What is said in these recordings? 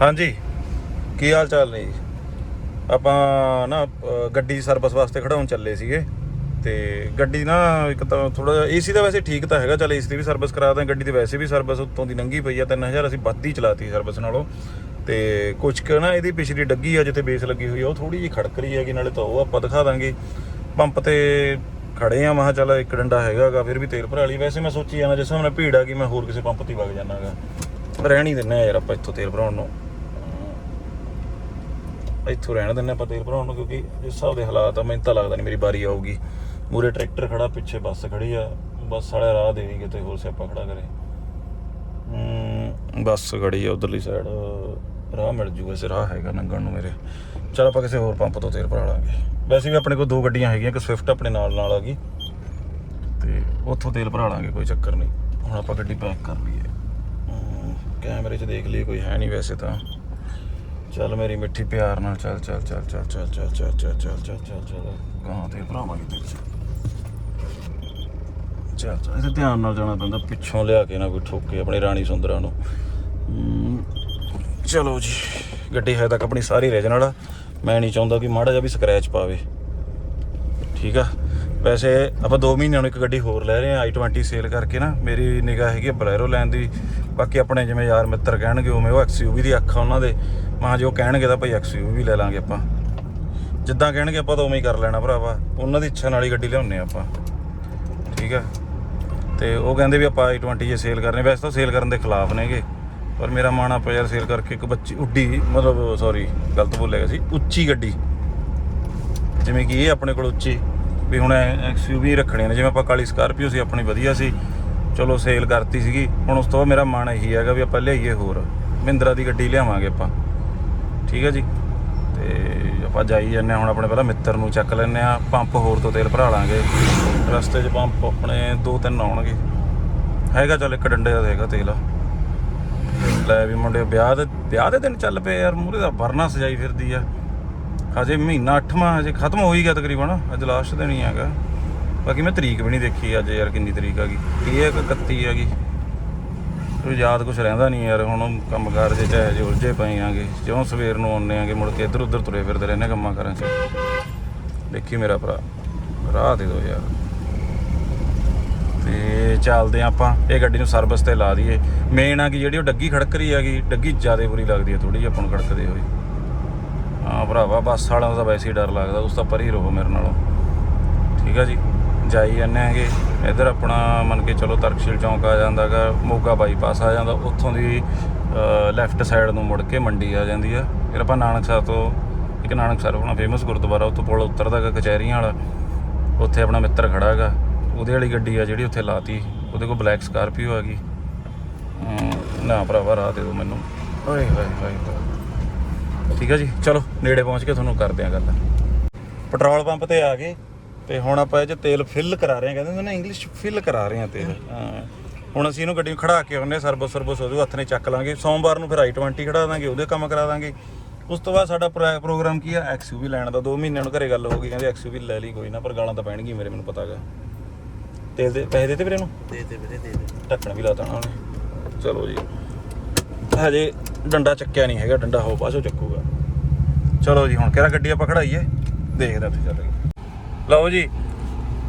ਹਾਂਜੀ। ਕੀ ਹਾਲ ਚਾਲ ਨੇ ਜੀ? ਆਪਾਂ ਨਾ ਅ, ਗੱਡੀ ਸਰਵਿਸ ਵਾਸਤੇ ਖੜਾਉਣ ਚੱਲੇ ਸੀਗੇ ਤੇ ਗੱਡੀ ਨਾ ਇੱਕ ਤਾਂ ਥੋੜਾ ਜਿਹਾ ਏਸੀ ਦਾ ਵੈਸੇ ਠੀਕ ਤਾਂ ਹੈਗਾ ਚੱਲ ਏਸੀ ਦੀ ਵੀ ਸਰਵਿਸ ਕਰਾ ਦਾਂ ਗੱਡੀ ਦੀ ਵੈਸੇ ਵੀ ਸਰਵਿਸ ਉੱਤੋਂ ਦੀ ਨੰਗੀ ਪਈ ਆ 3000 ਅਸੀਂ ਵੱਧ ਹੀ ਚਲਾਤੀ ਸਰਵਿਸ ਨਾਲੋਂ। ਤੇ ਕੁਛ ਕੁ ਨਾ ਇਹਦੀ ਪਿਛਲੀ ਡੱਗੀ ਆ ਜਿੱਥੇ ਬੇਸ ਲੱਗੀ ਹੋਈ ਆ ਉਹ ਥੋੜੀ ਜਿਹੀ ਖੜਕ ਰਹੀ ਹੈਗੀ ਨਾਲੇ ਤਾਂ ਉਹ ਆਪਾਂ ਦਿਖਾ ਦਾਂਗੇ। ਪੰਪ ਤੇ ਖੜੇ ਆ ਮਹਾ ਚੱਲ ਇੱਕ ਡੰਡਾ ਹੈਗਾਗਾ ਫਿਰ ਵੀ ਤੇਲ ਭਰਾ ਲਈ। ਵੈਸੇ ਮੈਂ ਸੋਚੀ ਜਾਣਾ ਜਿਸ ਹਿਸਾਬ ਨਾਲ ਭੀੜ ਆ ਕਿ ਮੈਂ ਹੋਰ ਕਿਸੇ ਪੰਪ ਤੇ ਹੀ ਵਗ ਜਾਣਾਗਾ ਰਹਿਣ ਹੀ ਦਿੰਨੇ ਆ ਯਾਰ ਆਪਾਂ ਇੱਥੋਂ ਤੇਲ ਭਰਾਉਣ ਨੂੰ। ਇੱਥੋਂ ਰਹਿਣ ਦਿੰਨੇ ਆਪਾਂ ਤੇਲ ਭਰਾਉਣ ਨੂੰ ਕਿਉਂਕਿ ਜਿਸ ਹਿਸਾਬ ਦੇ ਹਾਲਾਤ ਆ ਮੈਨੂੰ ਤਾਂ ਲੱਗਦਾ ਨਹੀਂ ਮੇਰੀ ਵਾਰੀ ਆਊਗੀ। ਮੂਰੇ ਟਰੈਕਟਰ ਖੜਾ ਪਿੱਛੇ ਬੱਸ ਖੜੀ ਆ। ਬੱਸ ਵਾਲਾ ਰਾਹ ਦੇ ਕਿਤੇ ਹੋਰ ਸਿਆਪਾ ਖੜਾ ਕਰੇ। ਹਮ, ਬੱਸ ਖੜੀ ਆ ਉਧਰਲੀ ਸਾਈਡ ਰਾਹ ਮਿਲ ਜੂਗਾ ਸੇ ਰਾਹ ਹੈਗਾ ਲੰਘਣ ਨੂੰ ਮੇਰੇ। ਚਲ ਆਪਾਂ ਕਿਸੇ ਹੋਰ ਪੰਪ ਤੋਂ ਤੇਲ ਭਰਾ ਲਾਂਗੇ। ਵੈਸੇ ਵੀ ਆਪਣੇ ਕੋਲ ਦੋ ਗੱਡੀਆਂ ਹੈਗੀਆਂ ਇੱਕ ਸਵਿਫਟ ਆਪਣੇ ਨਾਲ ਨਾਲ ਆ ਗਈ। ਤੇ ਉੱਥੋਂ ਤੇਲ ਭਰਾ ਲਾਂਗੇ ਕੋਈ ਚੱਕਰ ਨਹੀਂ ਹੁਣ ਆਪਾਂ ਗੱਡੀ ਪੈਕ ਕਰ ਲਈਏ। ਕੈਮਰੇ 'ਚ ਦੇਖ ਲਈਏ ਕੋਈ ਹੈ ਨਹੀਂ ਵੈਸੇ ਤਾਂ। ਚੱਲ ਮੇਰੀ ਮਿੱਠੀ ਪਿਆਰ ਨਾਲ ਚੱਲ ਚੱਲ ਚੱਲ ਚੱਲ ਚੱਲ ਚੱਲ ਚੱਲ ਚੱਲ ਚੱਲ ਚੱਲ ਚੱਲ ਚੱਲ ਕਹਾਂ ਤੇ ਭਰਾਵਾਂਗੇ ਤੇਲ 'ਚ ਚੱਲ ਚੱਲ ਇਹਦੇ ਧਿਆਨ ਨਾਲ ਜਾਣਾ ਪੈਂਦਾ ਪਿੱਛੋਂ ਲਿਆ ਕੇ ਨਾ ਕੋਈ ਠੋਕੇ ਆਪਣੀ ਰਾਣੀ ਸੁੰਦਰਾ ਨੂੰ ਚਲੋ ਜੀ ਗੱਡੀ ਹੈ ਤੱਕ ਆਪਣੀ ਸਾਰੀ ਰੀਜਨਲ ਆ ਮੈਂ ਨਹੀਂ ਚਾਹੁੰਦਾ ਕਿ ਮਾੜਾ ਜਿਹਾ ਵੀ ਸਕ੍ਰੈਚ ਪਾਵੇ ਠੀਕ ਆ ਵੈਸੇ ਆਪਾਂ 2 ਮਹੀਨਿਆਂ ਨੂੰ ਇੱਕ ਗੱਡੀ ਹੋਰ ਲੈ ਰਹੇ ਆ i20 ਸੇਲ ਕਰਕੇ ਨਾ ਮੇਰੀ ਨਿਗਾਹ ਹੈਗੀ ਬਲੈਰੋ ਲੈਣ ਦੀ ਬਾਕੀ ਆਪਣੇ ਜਿਵੇਂ ਯਾਰ ਮਿੱਤਰ ਕਹਿਣਗੇ ਉਵੇਂ ਉਹ XUV ਦੀ ਅੱਖ ਉਹਨਾਂ ਦੇ ਮਾਂ ਜੋ ਕਹਿਣਗੇ ਤਾਂ ਭਾਈ XUV ਵੀ ਲੈ ਲਾਂਗੇ ਆਪਾਂ। ਜਿੱਦਾਂ ਕਹਿਣਗੇ ਆਪਾਂ ਤਾਂ ਉਵੇਂ ਹੀ ਕਰ ਲੈਣਾ ਭਰਾਵਾ। ਉਹਨਾਂ ਦੀ ਇੱਛਾ ਨਾਲ ਹੀ ਗੱਡੀ ਲਿਆਉਂਦੇ ਆ ਆਪਾਂ। ਠੀਕ ਆ? ਤੇ ਉਹ ਕਹਿੰਦੇ ਵੀ ਆਪਾਂ i20 ਜੇ ਸੇਲ ਕਰਨੇ। ਵੈਸੇ ਤਾਂ ਸੇਲ ਕਰਨ ਦੇ ਖਿਲਾਫ ਨੇਗੇ। ਪਰ ਮੇਰਾ ਮਨ ਆਪਾਂ ਯਾਰ ਸੇਲ ਕਰਕੇ ਇੱਕ ਬੱਚੀ, ਉੱਡੀ, ਮਤਲਬ ਸੌਰੀ ਗਲਤ ਬੋਲਿਆ ਗਿਆ ਸੀ, ਉੱਚੀ ਗੱਡੀ। ਜਿਵੇਂ ਕਿ ਇਹ ਆਪਣੇ ਕੋਲ ਉੱਚੀ। ਵੀ ਹੁਣ ਐਕਸਯੂਵੀ ਰੱਖਣੇ ਨੇ। ਜਿਵੇਂ ਆਪਾਂ ਕਾਲੀ ਸਕਾਰਪੀਓ ਸੀ, ਆਪਣੀ ਵਧੀਆ ਸੀ। ਚਲੋ ਸੇਲ ਕਰਤੀ ਸੀਗੀ। ਹੁਣ ਉਸ ਤੋਂ ਬਾਅਦ ਮੇਰਾ ਮਨ ਇਹੀ ਹੈਗਾ ਵੀ ਆਪਾਂ ਲਿਆਈਏ ਹੋਰ। ਮਹਿੰਦਰਾ ਦੀ ਗੱਡੀ ਲਿਆਵਾਂਗੇ ਆਪਾਂ। ਠੀਕ ਹੈ ਜੀ। ਤੇ ਆਪਾਂ ਜਾਈ ਜਾਂਦੇ ਹਾਂ, ਹੁਣ ਆਪਣੇ ਪਹਿਲਾਂ ਮਿੱਤਰ ਨੂੰ ਚੱਕ ਲੈਂਦੇ ਆ ਪੰਪ ਹੋਰ ਤੋਂ ਤੇਲ ਭਰਾ ਲਾਂਗੇ। ਰਸਤੇ 'ਚ ਪੰਪ ਆਪਣੇ ਦੋ ਤਿੰਨ ਆਉਣਗੇ। ਹੈਗਾ ਚੱਲ ਇੱਕ ਡੰਡੇ ਦਾ ਹੈਗਾ ਤੇਲ। ਲੈ ਵੀ ਮੁੰਡੇ, ਵਿਆਹ ਦੇ ਵਿਆਹ ਦੇ ਦਿਨ ਚੱਲ ਪਏ ਯਾਰ ਮੂਰੇ ਦਾ ਵਰਨਾ ਸਜਾਈ ਫਿਰਦੀ ਆ। ਹਜੇ ਮਹੀਨਾ 8ਵਾਂ ਹਜੇ ਖਤਮ ਹੋ ਹੀ ਗਿਆ ਤਕਰੀਬਨ। ਅੱਜ ਲਾਸਟ ਦਿਨ ਹੀ ਹੈਗਾ। ਬਾਕੀ ਮੈਂ ਤਰੀਕ ਵੀ ਨਹੀਂ ਦੇਖੀ ਅੱਜ ਯਾਰ, ਕਿੰਨੀ ਤਰੀਕ ਆ ਗਈ। ਕੀ ਹੈ ਕਿ 31 ਹੈਗੀ ਯਾਦ ਕੁਝ ਰਹਿੰਦਾ ਨਹੀਂ ਯਾਰ, ਹੁਣ ਕੰਮਕਾਰ ਜੇ ਚਾਹੇ ਜੇ ਉਲਝੇ ਪਏ ਆਂਗੇ, ਜਿਉਂ ਸਵੇਰ ਨੂੰ ਆਉਂਦੇ ਆਂਗੇ, ਮੁੜ ਕੇ ਇੱਧਰ ਉੱਧਰ ਤੁਰੇ ਫਿਰਦੇ ਰਹਿੰਦੇ ਕੰਮਾਂ ਕਾਰਾਂ 'ਚ। ਦੇਖੀ ਮੇਰਾ ਭਰਾ, ਰਾਹ ਦੇ ਦੋ ਯਾਰ। ਤੇ ਚੱਲਦੇ ਹਾਂ ਆਪਾਂ, ਇਹ ਗੱਡੀ ਨੂੰ ਸਰਵਿਸ ਤੇ ਲਾ ਦਈਏ। ਮੇਨ ਆ ਕਿ ਜਿਹੜੀ ਉਹ ਡੱਗੀ ਖੜਕ ਰਹੀ ਹੈਗੀ ਡੱਗੀ ਜ਼ਿਆਦਾ ਬੁਰੀ ਲੱਗਦੀ ਹੈ ਥੋੜੀ ਜਿਹੀ ਆਪਾਂ ਨੂੰ ਖੜਕਦੇ ਹੋਏ। ਹਾਂ ਭਰਾਵਾ, ਬੱਸ ਵਾਲਿਆਂ ਦਾ ਵੈਸੇ ਹੀ ਡਰ ਲੱਗਦਾ, ਉਸ ਤਾਂ ਪਰੇ ਹੀ ਰਹੋ ਮੇਰੇ ਨਾਲੋਂ। ਠੀਕ ਆ ਜੀ? ਜਾਈ ਜਾਂਦੇ ਹੈਗੇ। ਇੱਧਰ ਆਪਣਾ ਮੰਨ ਕੇ ਚਲੋ ਤਰਕਸ਼ੀਲ ਚੌਂਕ ਆ ਜਾਂਦਾਗਾ ਮੋਗਾ ਬਾਈਪਾਸ ਆ ਜਾਂਦਾ। ਉੱਥੋਂ ਦੀ ਲੈਫਟ ਸਾਈਡ ਨੂੰ ਮੁੜ ਕੇ ਮੰਡੀ ਆ ਜਾਂਦੀ ਆ। ਫਿਰ ਆਪਾਂ ਨਾਨਕਸਰ ਤੋਂ ਇੱਕ ਨਾਨਕਸਰ ਆਪਣਾ ਫੇਮਸ ਗੁਰਦੁਆਰਾ ਉੱਥੋਂ ਪੁਲ ਉਤਰਦਾਗਾ ਕਚਹਿਰੀਆਂ ਵਾਲਾ। ਉੱਥੇ ਆਪਣਾ ਮਿੱਤਰ ਖੜਾ ਹੈਗਾ ਉਹਦੇ ਵਾਲੀ ਗੱਡੀ ਆ ਜਿਹੜੀ ਉੱਥੇ ਲਾਤੀ। ਉਹਦੇ ਕੋਲ ਬਲੈਕ ਸਕਾਰਪੀਓ ਆ ਗਈ। ਨਾ ਭਰਾਵਾ ਰਾਹ ਦੇ ਦਿਓ ਮੈਨੂੰ। ਓਏ ਹੋਏ ਹੋਏ ਠੀਕ ਆ ਜੀ? ਚਲੋ ਨੇੜੇ ਪਹੁੰਚ ਕੇ ਤੁਹਾਨੂੰ ਕਰਦੇ ਆ ਗੱਲ। ਪੈਟਰੋਲ ਪੰਪ ਤੇ ਆ ਗਏ। ਤੇ ਹੁਣ ਆਪਾਂ ਇਹ 'ਚ ਤੇਲ ਫਿਲ ਕਰਾ ਰਹੇ ਹਾਂ ਕਹਿੰਦੇ ਹੁੰਦੇ ਨੇ ਇੰਗਲਿਸ਼ ਫਿਲ ਕਰਾ ਰਹੇ ਹਾਂ ਤੇਲ। ਹਾਂ। ਹੁਣ ਅਸੀਂ ਇਹਨੂੰ ਗੱਡੀ ਨੂੰ ਖੜਾ ਕੇ ਆਉਂਦੇ ਸਰਵਿਸ ਸਰਵਿਸ ਉਹਦੇ ਹੱਥ ਨੇ ਚੱਕ ਲਾਂਗੇ। ਸੋਮਵਾਰ ਨੂੰ ਫਿਰ i20 ਖੜਾ ਦਾਂਗੇ ਉਹਦੇ ਕੰਮ ਕਰਾ ਦਾਂਗੇ। ਉਸ ਤੋਂ ਬਾਅਦ ਸਾਡਾ ਪ੍ਰੋ- ਪ੍ਰੋਗਰਾਮ ਕੀ ਆ? XUV ਲੈਣ ਦਾ। 2 ਮਹੀਨਿਆਂ ਨੂੰ ਘਰੇ ਗੱਲ ਹੋ ਗਈ ਕਹਿੰਦੇ XUV ਲੈ ਲਈ ਕੋਈ ਨਾ ਪਰ ਗਾਲਾਂ ਤਾਂ ਪੈਣਗੀਆਂ ਮੇਰੇ ਮੈਨੂੰ ਪਤਾ ਹੈਗਾ ਤੇਲ ਦੇ ਪੈਸੇ ਦੇਤੇ ਵੀਰੇ ਨੂੰ ਦੇ ਦੇ ਵੀਰੇ ਦੇ ਦੇ। ਢੱਕਣ ਵੀ ਲਾਤਾ ਉਹਨਾਂ। ਨੇ ਚਲੋ ਜੀ। ਹਜੇ ਡੰਡਾ ਚੱਕਿਆ ਨਹੀਂ ਹੈਗਾ ਡੰਡਾ ਹੋ ਪਾਸੋਂ ਚੱਕੂਗਾ। ਚਲੋ ਜੀ ਹੁਣ ਕਿਹੜਾ ਗੱਡੀ ਆਪਾਂ ਖੜਾਈਏ? ਦੇਖਦੇ ਉੱਥੇ ਚੱਲ ਗਏ ਲਓ ਜੀ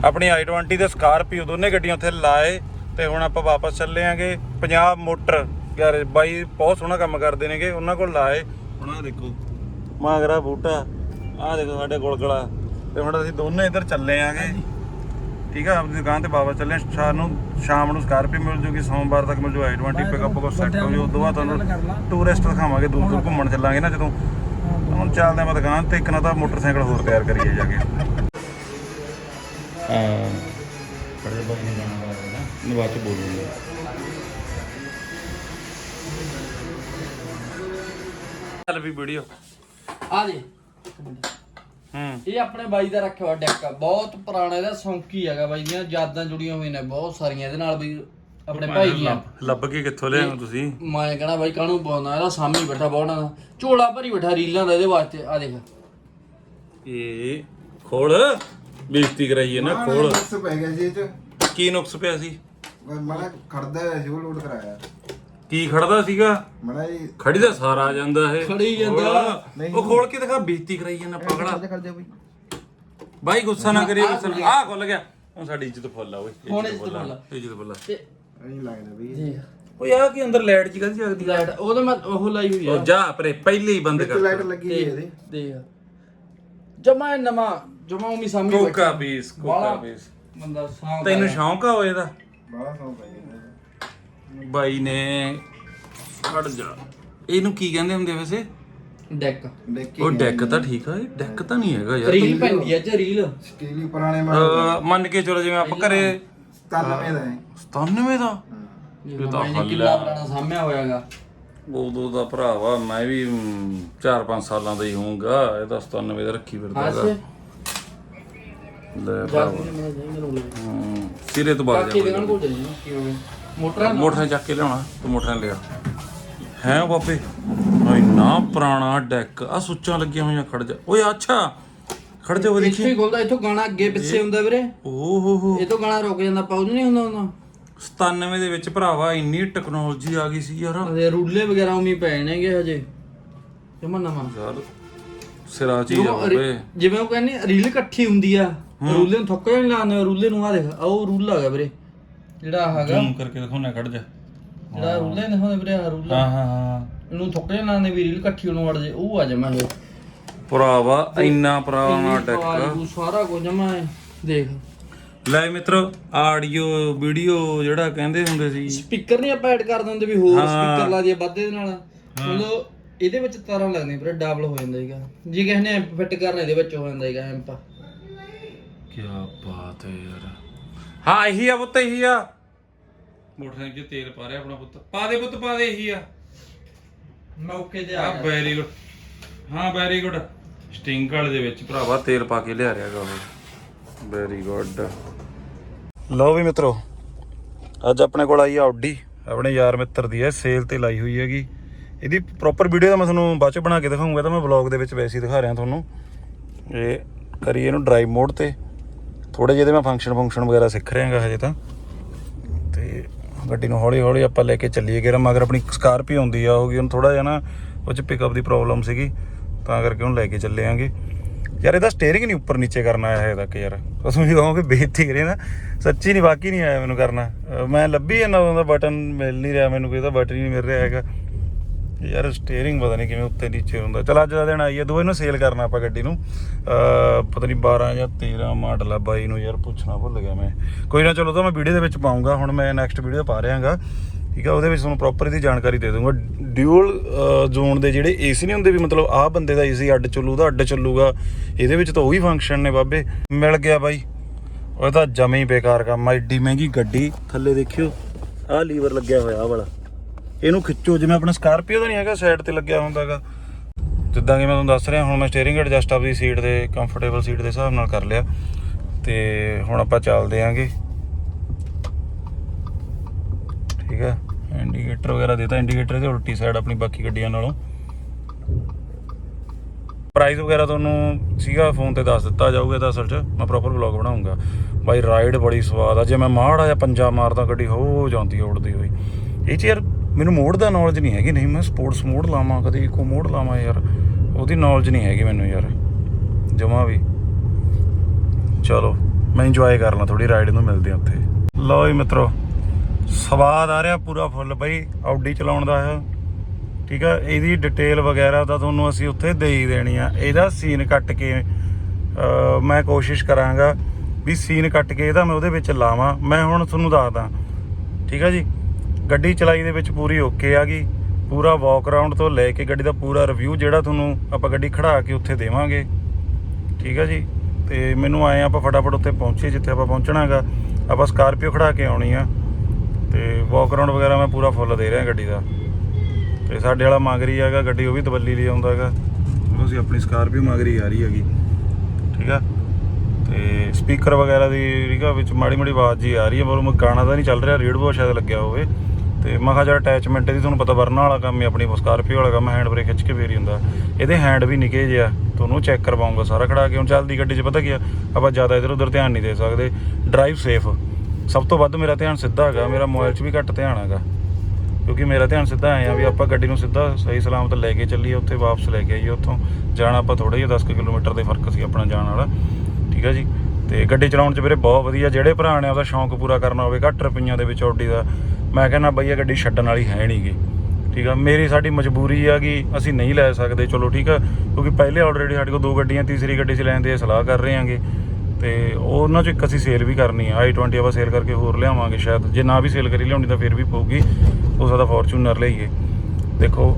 ਆਪਣੀ i20 ਤੇ ਸਕਾਰਪੀਓ ਦੋਨੇ ਗੱਡੀਆਂ ਉੱਥੇ ਲਾਏ ਤੇ ਹੁਣ ਆਪਾਂ ਵਾਪਸ ਚੱਲੇ ਆਂਗੇ। ਪੰਜਾਬ ਮੋਟਰ ਗੈਰੇਜ ਬਾਈ ਬਹੁਤ ਸੋਹਣਾ ਕੰਮ ਕਰਦੇ ਨੇਗੇ ਉਹਨਾਂ ਕੋਲ ਲਾਏ। ਹੁਣ ਆਹ ਦੇਖੋ ਮਾਗਰਾ ਬੂਟਾ ਆਹ ਦੇਖੋ ਸਾਡੇ ਗੁਲਗਲਾ ਤੇ ਹੁਣ ਅਸੀਂ ਦੋਨੇ ਇੱਧਰ ਚੱਲੇ ਆਂਗੇ। ਠੀਕ ਆ ਆਪਣੀ ਦੁਕਾਨ ਤੇ ਵਾਪਸ ਚੱਲੇ ਆਂ। ਸ਼ਾਮ ਨੂੰ ਸ਼ਾਮ ਨੂੰ ਸਕਾਰਪੀਓ ਮਿਲ ਜੂਗੀ ਸੋਮਵਾਰ ਤੱਕ ਮਿਲ ਜੂ i20 ਪਿਕਅਪ ਕੋ ਸੈੱਟ ਹੋ ਜੂ। ਉਦੋਂ ਬਾਅਦ ਤੁਹਾਨੂੰ ਟੂਰਿਸਟ ਦਿਖਾਵਾਂਗੇ ਦੂਰ ਦੂਰ ਘੁੰਮਣ ਚੱਲਾਂਗੇ ਨਾ ਜਦੋਂ। ਹੁਣ ਚੱਲਦੇ ਆਪਾਂ ਦੁਕਾਨ ਤੇ ਇੱਕ ਨਾ ਤਾਂ ਮੋਟਰਸਾਈਕਲ ਹੋਰ ਤਿਆਰ ਕਰੀਏ ਜਾ ਕੇ। ਬੜੇ ਬਾਈ ਨੇ ਜਾਣਾ ਹੈ। ਬਾਅਦ ਚ ਬੋਲੂਗਾ। ਚੱਲ ਵੀ ਵੀਡੀਓ। ਆ ਦੇ ਹੂੰ। ਇਹ ਆਪਣੇ ਬਾਈ ਦਾ ਰੱਖਿਆ ਹੋਇਆ ਡੈਕ ਆ। ਬਹੁਤ ਪੁਰਾਣਾ ਇਹਦਾ ਸੌਂਕੀ ਹੈਗਾ ਬਾਈ ਦੀਆਂ। ਯਾਦਾਂ ਜੁੜੀਆਂ ਹੋਈਆਂ ਨੇ ਬਹੁਤ ਸਾਰੀਆਂ। ਇਹਦੇ ਨਾਲ ਬਈ ਆਪਣੇ ਭਾਈ ਦੀਆਂ। ਲੱਭ- ਲੱਭ ਕੇ ਕਿੱਥੋਂ ਲਿਆਏ ਤੁਸੀਂ? ਮੈਂ ਕਹਣਾ ਬਾਈ ਕਾਹਨੂੰ ਪਾਉਂਦਾ ਇਹਦਾ ਸਾਹਮਣੇ ਬੈਠਾ ਬਹੁਣਾ ਦਾ ਝੋਲਾ ਭਰੀ ਬੈਠਾ ਰੀਲਾਂ ਦਾ ਇਹਦੇ ਵਾਸਤੇ। ਆ ਦੇਖ। ਇਹ ਖੋਲ। ਬੇਇੱਜ਼ਤੀ ਕਰਾਈ ਹੈ ਨਾ ਖੋਲ ਨੁਕਸ ਪੈ ਗਿਆ ਸੀ ਇਹ ਚ। ਕੀ ਨੁਕਸ ਪਿਆ ਸੀ? ਮੈਂ ਖੜਦਾ ਹੋਇਆ ਸੀ ਉਹ ਲੋਡ ਕਰਾਇਆ। ਕੀ ਖੜਦਾ ਸੀਗਾ? ਮੜਾ ਜੀ ਖੜੀ ਦਾ ਸਾਰਾ ਆ ਜਾਂਦਾ ਇਹ। ਖੜੀ ਜਾਂਦਾ। ਉਹ ਖੋਲ ਕੇ ਦਿਖਾ ਬੇਇੱਜ਼ਤੀ ਕਰਾਈ ਜਾਂਦਾ ਪਗੜਾ ਬਈ। ਬਾਈ ਗੁੱਸਾ ਨਾ ਕਰੀਏ ਗੁੱਸਾ ਆਹ ਖੁੱਲ ਗਿਆ। ਹੁਣ ਸਾਡੀ ਇੱਜ਼ਤ ਫੁੱਲ ਆ ਓਏ। ਹੁਣ ਇੱਜ਼ਤ ਫੁੱਲ ਆ। ਇੱਜ਼ਤ ਫੁੱਲ ਆ। ਤੇ ਐਂ ਲੱਗਦਾ ਬਈ ਦੇਖ। ਓਏ ਆ ਕੀ ਅੰਦਰ ਲਾਈਟ ਜੀ ਕਾਹਦੀ ਜਗਦੀ ਲਾਈਟ ਉਹ ਤਾਂ ਮੈਂ ਉਹ ਲਾਈ ਹੋਈ ਆ। ਉਹ ਜਾ ਪਰੇ ਪਹਿਲੇ ਹੀ ਬੰਦ ਕਰ। ਲਾਈਟ ਲੱਗੀ ਹੋਈ ਇਹਦੇ। ਦੇਖ ਜਮਾ ਨਵਾਂ ਜਮਾ ਉਮੀ ਸਾਹਮਣੇ ਕੋਕਾ ਪੀਸ ਕੋਕਾ ਪੀਸ ਬੰਦਾ ਸਾਂ ਤੈਨੂੰ ਸ਼ੌਂਕ ਆ ਓਏ ਦਾ? ਬੜਾ ਸੌਂ ਪਈ ਬਾਈ ਨੇ ਖੜ ਜਾ। ਇਹਨੂੰ ਕੀ ਕਹਿੰਦੇ ਹੁੰਦੇ ਵੈਸੇ? ਡੈਕ। ਡੇਕੀ ਉਹ ਡੈਕ ਤਾਂ ਠੀਕ ਆ ਇਹ ਡੈਕ ਤਾਂ ਨਹੀਂ ਹੈਗਾ ਯਾਰ। ਰੀਲ ਪੈਂਦੀ ਆ ਚ ਰੀਲ। ਸਟੀਲੀ ਪੁਰਾਣੇ ਮਾਡਲ ਅਹ ਮੰਨ ਕੇ ਚਲੋ ਜਿਵੇਂ ਆਪਾਂ ਘਰੇ 97 ਦਾ ਹੈ। 97 ਦਾ? ਇਹ ਤਾਂ ਕਿੱਲਾ ਪੁਰਾਣਾ ਸਾਹਮਿਆ ਹੋਇਆਗਾ। ਉਦੋਂ ਦਾ ਭਰਾਵਾ ਮੈਂ ਵੀ 4-5 ਸਾਲਾਂ ਦਾ ਹੀ ਹੋਊਗਾ। ਇਹ ਤਾਂ 97 ਦਾ ਰੱਖੀ ਫਿਰਦਾ ਹੈਗਾ। ਲੈ ਭਰਾਵਾ। ਹੂੰ, ਸਿਰੇ ਤੋਂ ਬਾਅਦ ਕਿਵੇਂ? ਮੋਟਰਾਂ ਮੋਟਰਾਂ ਚੱਕ ਕੇ ਲਿਆਉਣਾ ਤੂੰ ਮੋਟਰਾਂ ਲਿਆ। ਹੈ ਬਾਬੇ ਇੰਨਾ ਪੁਰਾਣਾ ਡੈਕ ਆ ਸੁੱਚਾਂ ਲੱਗੀਆਂ ਹੋਈਆਂ ਖੜ ਜਾ। ਓਏ ਅੱਛਾ! ਖੜ ਜਾ ਉਹ ਇੱਥੇ ਦੇਖੀ ਖੁੱਲਦਾ ਇੱਥੋਂ ਗਾਣਾ ਅੱਗੇ ਪਿੱਛੇ ਹੁੰਦਾ ਵੀਰੇ। ਓ ਹੋ ਹੋ ਇਹ ਤੋਂ ਗਾਣਾ ਰੁਕ ਜਾਂਦਾ ਪਾਉਜ ਨਹੀਂ ਹੁੰਦਾ ਹੁੰਦਾ 97 ਦੇ ਵਿੱਚ ਭਰਾਵਾ ਇੰਨੀ ਟੈਕਨੋਲੋਜੀ ਆ ਗਈ ਸੀ ਯਾਰ। ਅਦੇ ਰੂਲੇ ਵਗੈਰਾ ਉਮੀ ਪੈ ਨੇਗੇ ਹਜੇ। ਜਮਾ ਨਵਾਂ। ਯਾਰ ਸਿਰਾ ਚੀਜ਼ ਆ ਬਾਬੇ। ਜਿਵੇਂ ਉਹ ਕਹਿੰਦੇ ਰੀਲ ਇਕੱਠੀ ਹੁੰਦੀ ਆ। ਰੂਲੇ ਨੂੰ ਥੁੱਕ ਜਾਣ ਲਾਉਂਦੇ ਰੂਲੇ ਨੂੰ ਆ ਦੇਖ ਆ ਉਹ ਰੂਲ ਹੈਗਾ ਵੀਰੇ। ਜਿਹੜਾ ਆਹ ਹੈਗਾ। ਜ਼ੂਮ ਕਰਕੇ ਦਿਖਾਉਣਾ ਖੜ ਜਾ। ਜਿਹੜਾ ਰੂਲੇ ਨੇ ਹੁੰਦੇ ਵੀਰੇ ਆ ਰੂਲਾ। ਹਾਂ ਹਾਂ ਹਾਂ। ਇਹਨੂੰ ਥੁੱਕ ਜਾਣ ਲਾਉਂਦੇ ਵੀ ਰੀਲ ਇਕੱਠੀ ਹੋਣ ਵੜ ਜੇ ਉਹ ਆ ਜਮਾ ਇਹ। ਭਰਾਵਾ ਇੰਨਾ ਪੁਰਾਣਾ ਡੈਕ ਆਵਾਜ਼ ਸਾਰਾ ਕੁਝ ਜਮਾ ਹੈ ਦੇਖ। ਲੈ ਮਿੱਤਰੋ ਆਡੀਓ ਵੀਡੀਓ ਜਿਹੜਾ ਕਹਿੰਦੇ ਹੁੰਦੇ ਸੀ। ਸਪੀਕਰ ਨਹੀਂ ਆਪਾਂ ਐਡ ਕਰ ਦਿੰਦੇ ਵੀ ਹੋਰ ਸਪੀਕਰ ਲਾ ਦਈਏ ਵੱਧੇ ਦੇ ਨਾਲ। ਮਤਲਬ ਇਹਦੇ ਵਿੱਚ ਤਾਰਾਂ ਲੱਗਦੀਆਂ ਵੀਰੇ ਡਬਲ ਹੋ ਜਾਂਦਾ ਹੈਗਾ ਜੇ ਕਿਸੇ ਨੇ ਐਂਪ ਫਿੱਟ ਕਰਨਾ ਇਹਦੇ ਵਿੱਚ ਹੋ ਜਾਂਦਾ ਹੈਗਾ ਐਂਪ ਕੀ ਬਾਤ ਹੈ ਯਾਰ। ਹਾਂ ਇਹੀ ਆ ਪੁੱਤ ਇਹੀ ਆ। ਮੋਟਰਸਾਈਕਲ 'ਚ ਤੇਲ ਪਾ ਰਿਹਾ ਆਪਣਾ ਪੁੱਤ। ਪਾ ਦੇ ਪੁੱਤ ਪਾ ਦੇ ਇਹੀ ਆ। ਮੌਕੇ ਤੇ ਆ ਆ ਗਿਆ ਵੈਰੀ ਗੁੱਡ ਹਾਂ ਵੈਰੀ ਗੁੱਡ ਸਟਿੰਗ ਵਾਲੇ ਦੇ ਵਿੱਚ ਭਰਾਵਾ ਤੇਲ ਪਾ ਕੇ ਲਿਆ ਰਿਹਾਗਾ ਉਹ। ਵੈਰੀ ਗੁੱਡ ਲਓ ਵੀ ਮਿੱਤਰੋ ਅੱਜ ਆਪਣੇ ਕੋਲ ਆਈ ਆ ਆਡੀ ਆਪਣੇ ਯਾਰ ਮਿੱਤਰ ਦੀ ਹੈ ਸੇਲ ਤੇ ਲਾਈ ਹੋਈ ਹੈਗੀ। ਇਹਦੀ ਪ੍ਰੋਪਰ ਵੀਡੀਓ ਤਾਂ ਮੈਂ ਤੁਹਾਨੂੰ ਬਾਅਦ ਚ ਬਣਾ ਕੇ ਦਿਖਾਉਂਗਾ ਤਾਂ ਮੈਂ ਵਲੌਗ ਦੇ ਵਿੱਚ ਵੈਸੇ ਹੀ ਦਿਖਾ ਰਿਹਾ ਤੁਹਾਨੂੰ। ਇਹ ਕਰੀਏ ਇਹਨੂੰ ਡਰਾਈਵ ਮੋਡ ਤੇ। ਥੋੜੇ ਜਿਹੇ ਮੈਂ ਫੰਕਸ਼ਨ ਫੰਕਸ਼ਨ ਵਗੈਰਾ ਸਿੱਖ ਰਿਹਾਗਾ ਹਜੇ ਤਾਂ। ਤੇ ਗੱਡੀ ਨੂੰ ਹੌਲੀ ਹੌਲੀ ਆਪਾਂ ਲੈ ਕੇ ਚੱਲੀਏ ਕਿ ਮਗਰ ਆਪਣੀ ਸਕਾਰਪੀ ਆਉਂਦੀ ਆ ਹੋਗੀ ਉਹਨੂੰ ਥੋੜਾ ਜਿਹਾ ਨਾ ਉਹ ਚ ਪਿਕਅਪ ਦੀ ਪ੍ਰੋਬਲਮ ਸੀਗੀ, ਤਾਂ ਕਰਕੇ ਉਹਨੂੰ ਲੈ ਕੇ ਚੱਲੇ ਆਂਗੇ। ਯਾਰ ਇਹਦਾ ਸਟੀਅਰਿੰਗ ਨਹੀਂ ਉੱਪਰ ਨੀਚੇ ਕਰਨਾ ਆਇਆ ਹੈ ਤੱਕ ਯਾਰ। ਤੁਸੀਂ ਵੀ ਕਹੋਗੇ ਬੇਇੱਜ਼ਤੀ ਕਰੇ ਨਾ। ਸੱਚੀ ਨਹੀਂ ਬਾਕੀ ਨਹੀਂ ਆਇਆ ਮੈਨੂੰ ਕਰਨਾ। ਮੈਂ ਲੱਭੀ ਜਾਂਦਾ, ਉਹਦਾ ਬਟਨ ਮਿਲ ਨਹੀਂ ਰਿਹਾ ਮੈਨੂੰ, ਕੋਈ ਤਾਂ ਬਟਨ ਹੀ ਨਹੀਂ ਮਿਲ ਰਿਹਾ ਹੈਗਾ। ਯਾਰ ਸਟੀਅਰਿੰਗ ਪਤਾ ਨਹੀਂ ਕਿਵੇਂ ਉੱਤੇ ਨੀਚੇ ਹੁੰਦਾ। ਚਲ ਅੱਜ ਦਾ ਦਿਨ ਆਈ ਹੈ ਦੋਵੇਂ ਨੂੰ ਸੇਲ ਕਰਨਾ ਆਪਾਂ ਗੱਡੀ ਨੂੰ। ਪਤਾ ਨਹੀਂ 12 ਜਾਂ 13 ਮਾਡਲ ਆ, ਬਾਈ ਨੂੰ ਯਾਰ ਪੁੱਛਣਾ ਭੁੱਲ ਗਿਆ ਮੈਂ। ਕੋਈ ਨਾ ਚਲੋ ਤਾਂ ਮੈਂ ਵੀਡੀਓ ਦੇ ਵਿੱਚ ਪਾਉਂਗਾ, ਹੁਣ ਮੈਂ ਨੈਕਸਟ ਵੀਡੀਓ ਪਾ ਰਿਹਾਗਾ। ਠੀਕ ਆ, ਉਹਦੇ ਵਿੱਚ ਤੁਹਾਨੂੰ ਪ੍ਰੋਪਰ ਇਹਦੀ ਜਾਣਕਾਰੀ ਦੇ ਦੂੰਗਾ ਡਿਊਲ ਜ਼ੋਨ ਦੇ ਜਿਹੜੇ ਏਸੀ ਨਹੀਂ ਹੁੰਦੇ ਵੀ ਮਤਲਬ ਆਹ ਬੰਦੇ ਦਾ ਏਸੀ ਅੱਡ ਚੱਲੂ ਦਾ ਅੱਡ ਚੱਲੂਗਾ। ਇਹਦੇ ਵਿੱਚ ਤਾਂ ਉਹੀ ਫੰਕਸ਼ਨ ਨੇ ਬਾਬੇ। ਮਿਲ ਗਿਆ ਬਾਈ। ਉਹ ਤਾਂ ਜਮੇ ਹੀ ਬੇਕਾਰ ਕੰਮ ਆ ਏਡੀ ਮਹਿੰਗੀ ਗੱਡੀ। ਥੱਲੇ ਦੇਖਿਓ, ਆਹ ਲੀਵਰ ਲੱਗਿਆ ਹੋਇਆ, ਆਹ ਵਾਲਾ। ਇਹਨੂੰ ਖਿੱਚੋ, ਜਿਵੇਂ ਆਪਣਾ ਸਕਾਰਪੀਓ ਦਾ ਨਹੀਂ ਹੈਗਾ ਸਾਈਡ ਤੇ ਲੱਗਿਆ ਹੁੰਦਾਗਾ। ਜਿੱਦਾਂ ਕਿ ਮੈਂ ਤੁਹਾਨੂੰ ਦੱਸ ਰਿਹਾ, ਹੁਣ ਮੈਂ ਸਟੀਅਰਿੰਗ ਐਡਜਸਟ ਆਪਦੀ ਸੀਟ ਦੇ ਕੰਫਰਟੇਬਲ ਸੀਟ ਦੇ ਹਿਸਾਬ ਨਾਲ ਕਰ ਲਿਆ। ਤੇ ਹੁਣ ਆਪਾਂ ਚੱਲਦੇ ਆਂਗੇ। ਠੀਕ ਹੈ ਇੰਡੀਕੇਟਰ ਵਗੈਰਾ ਦੇਤਾ ਇੰਡੀਕੇਟਰ ਦੇ ਉਲਟੀ ਸਾਈਡ ਆਪਣੀ ਬਾਕੀ ਗੱਡੀਆਂ ਨਾਲੋਂ। ਪ੍ਰਾਈਸ ਵਗੈਰਾ ਤੁਹਾਨੂੰ ਸੀਗਾ ਫੋਨ ਤੇ ਦੱਸ ਦਿੱਤਾ ਜਾਊਗਾ ਤਾਂ ਅਸਲ 'ਚ। ਮੈਂ ਪ੍ਰੋਪਰ ਵਲੌਗ ਬਣਾਉਂਗਾ ਬਾਈ ਰਾਈਡ ਬੜੀ ਸਵਾਦ ਆ। ਜੇ ਮੈਂ ਮਾੜਾ ਜਾਂ ਪੰਜਾ ਮਾਰਦਾ, ਗੱਡੀ ਹੋ ਜਾਂਦੀ ਆ ਉੜਦੀ ਹੋਈ। ਇਹ 'ਚ ਯਾਰ ਮੈਨੂੰ ਮੋੜ ਦਾ ਨੌਲੇਜ ਨਹੀਂ ਹੈਗੀ, ਨਹੀਂ ਮੈਂ ਸਪੋਰਟਸ ਮੋਡ ਲਾਵਾਂ, ਕਦੇ ਇਕੋ ਮੋੜ ਲਾਵਾਂ ਯਾਰ। ਉਹਦੀ ਨੌਲੇਜ ਨਹੀਂ ਹੈਗੀ ਮੈਨੂੰ ਯਾਰ, ਜਮਾ ਵੀ। ਚਲੋ, ਮੈਂ ਇੰਜੋਏ ਕਰ ਲਾਂ ਥੋੜੀ ਰਾਈਡ ਨੂੰ ਮਿਲਦੇ ਆ ਉੱਥੇ। ਲਓ ਜੀ ਮਿੱਤਰੋ, ਸਵਾਦ ਆ ਰਿਹਾ ਪੂਰਾ ਫੁੱਲ ਬਈ ਆਡੀ ਚਲਾਉਣ ਦਾ ਹੈ ਠੀਕ ਆ, ਇਹਦੀ ਡਿਟੇਲ ਵਗੈਰਾ ਤਾਂ ਤੁਹਾਨੂੰ ਅਸੀਂ ਉੱਥੇ ਦੇ ਹੀ ਦੇਣੀ ਆ। ਇਹਦਾ ਸੀਨ ਕੱਟ ਕੇ ਮੈਂ ਕੋਸ਼ਿਸ਼ ਕਰਾਂਗਾ ਵੀ ਸੀਨ ਕੱਟ ਕੇ ਇਹਦਾ ਮੈਂ ਉਹਦੇ ਵਿੱਚ ਲਾਵਾਂ। ਮੈਂ ਹੁਣ ਤੁਹਾਨੂੰ ਦੱਸਦਾ। ਠੀਕ ਆ ਜੀ? ਗੱਡੀ ਚਲਾਈ ਦੇ ਵਿੱਚ ਪੂਰੀ ਓਕੇ ਆ ਗਈ। ਪੂਰਾ ਵਾਕ ਅਰਾਊਂਡ ਤੋਂ ਲੈ ਕੇ ਗੱਡੀ ਦਾ ਪੂਰਾ ਰਿਵਿਊ ਜਿਹੜਾ ਤੁਹਾਨੂੰ ਆਪਾਂ ਗੱਡੀ ਖੜਾ ਕੇ ਉੱਥੇ ਦੇਵਾਂਗੇ। ਠੀਕ ਆ ਜੀ? ਤੇ ਮੈਨੂੰ ਆਏ ਆਪਾਂ ਫਟਾਫਟ ਉੱਥੇ ਪਹੁੰਚੇ ਜਿੱਥੇ ਆਪਾਂ ਪਹੁੰਚਣਾ ਹੈਗਾ ਆਪਾਂ ਸਕਾਰਪੀਓ ਖੜਾ ਕੇ ਆਉਣੀ ਆ। ਤੇ ਵਾਕ ਅਰਾਊਂਡ ਵਗੈਰਾ ਮੈਂ ਪੂਰਾ ਫੁੱਲ ਦੇ ਰਿਹਾ ਗੱਡੀ ਦਾ। ਤੇ ਸਾਡੇ ਵਾਲਾ ਮਾਗਰੀ ਹੈਗਾ, ਗੱਡੀ ਉਹ ਵੀ ਦਬੱਲੀ ਲਈ ਆਉਂਦਾ ਹੈਗਾ। ਤੁਸੀਂ ਆਪਣੀ ਸਕਾਰਪੀਓ ਮਾਗਰੀ ਆ ਰਹੀ ਹੈਗੀ। ਠੀਕ ਆ? ਤੇ ਸਪੀਕਰ ਵਗੈਰਾ ਦੀ ਰੀਗਾ ਵਿੱਚ ਮਾੜੀ ਮਾੜੀ ਆਵਾਜ਼ ਜੀ ਆ ਰਹੀ ਹੈ ਪਰ ਉਹ ਗਾਣਾ ਤਾਂ ਨਹੀਂ ਚੱਲ ਰਿਹਾ, ਰੇਡੀਓ ਸ਼ਾਇਦ ਲੱਗਿਆ ਹੋਵੇ। ਤੇ ਮੈਂ ਕਿਹਾ ਜਿਹੜਾ ਅਟੈਚਮੈਂਟ ਇਹਦੀ ਤੁਹਾਨੂੰ ਪਤਾ ਵਰਨਾ ਵਾਲਾ ਕੰਮ ਹੈ, ਆਪਣੀ ਸਕਾਰਪੀਓ ਵਾਲਾ ਕੰਮ ਹੈਂਡ ਬ੍ਰੇਕ ਖਿੱਚ ਕੇ ਫੇਰੀ ਹੁੰਦਾ। ਇਹਦੇ ਹੈਂਡ ਵੀ ਨਿੱਕੇ ਜਿਹਾ ਤੁਹਾਨੂੰ ਚੈੱਕ ਕਰਵਾਉਂਗਾ ਸਾਰਾ ਖੜਾ ਕੇ। ਹੁਣ ਚੱਲਦੀ ਗੱਡੀ 'ਚ ਪਤਾ ਕੀ ਆ, ਆਪਾਂ ਜ਼ਿਆਦਾ ਇਧਰ ਉਧਰ ਧਿਆਨ ਨਹੀਂ ਦੇ ਸਕਦੇ। ਡਰਾਈਵ ਸੇਫ ਸਭ ਤੋਂ ਵੱਧ ਮੇਰਾ ਧਿਆਨ ਸਿੱਧਾ ਹੈਗਾ, ਮੇਰਾ ਮੋਬਾਈਲ 'ਚ ਵੀ ਘੱਟ ਧਿਆਨ ਹੈਗਾ। ਕਿਉਂਕਿ ਮੇਰਾ ਧਿਆਨ ਸਿੱਧਾ ਆਇਆ ਵੀ ਆਪਾਂ ਗੱਡੀ ਨੂੰ ਸਿੱਧਾ ਸਹੀ ਸਲਾਮਤ ਲੈ ਕੇ ਚੱਲੀਏ, ਉੱਥੇ ਵਾਪਸ ਲੈ ਕੇ ਆਈਏ, ਉੱਥੋਂ ਜਾਣਾ ਆਪਾਂ ਥੋੜਾ ਜਿਹਾ 10 ਕੁ ਕਿਲੋਮੀਟਰ ਦੇ ਫ਼ਰਕ ਸੀ ਆਪਣਾ ਜਾਣ ਵਾਲਾ। ਠੀਕ ਆ ਜੀ? ਤੇ ਗੱਡੀ ਚਲਾਉਣ 'ਚ ਵੀਰੇ ਬਹੁਤ ਵਧੀਆ, ਜਿਹੜੇ ਭਰਾ ਨੇ ਉਹਦਾ ਸ਼ੌਂਕ ਪੂਰਾ ਕਰਨਾ ਹੋਵੇ, ਘੱਟ ਰੁਪਈਆਂ ਦੇ ਵਿੱਚ ਆਡੀ ਦਾ। ਮੈਂ ਕਹਿੰਦਾ ਬਈ ਇਹ ਗੱਡੀ ਛੱਡਣ ਵਾਲੀ ਹੈ ਨਹੀਂਗੀ। ਠੀਕ ਆ? ਮੇਰੀ ਸਾਡੀ ਮਜਬੂਰੀ ਆ ਕਿ ਅਸੀਂ ਨਹੀਂ ਲੈ ਸਕਦੇ। ਚਲੋ ਠੀਕ ਆ, ਕਿਉਂਕਿ ਪਹਿਲੇ ਆਲਰੇਡੀ ਸਾਡੇ ਕੋਲ ਦੋ ਗੱਡੀਆਂ, ਤੀਸਰੀ ਗੱਡੀ 'ਚ ਲੈਣ ਦੀ ਸਲਾਹ ਕਰ ਰਹੇ ਆਂਗੇ ਤੇ ਉਹਨਾਂ 'ਚੋਂ ਇੱਕ ਅਸੀਂ ਸੇਲ ਵੀ ਕਰਨੀ ਆ। i20 ਆਪਾਂ ਸੇਲ ਕਰਕੇ ਹੋਰ ਲਿਆਵਾਂਗੇ ਸ਼ਾਇਦ। ਜੇ ਨਾ ਵੀ ਸੇਲ ਕਰੀ ਲਿਆਉਣੀ ਤਾਂ ਫਿਰ ਵੀ ਪਊਗੀ। ਉਹ ਸਕਦਾ ਫੋਰਚੂਨਰ ਲਈਏ। ਦੇਖੋ,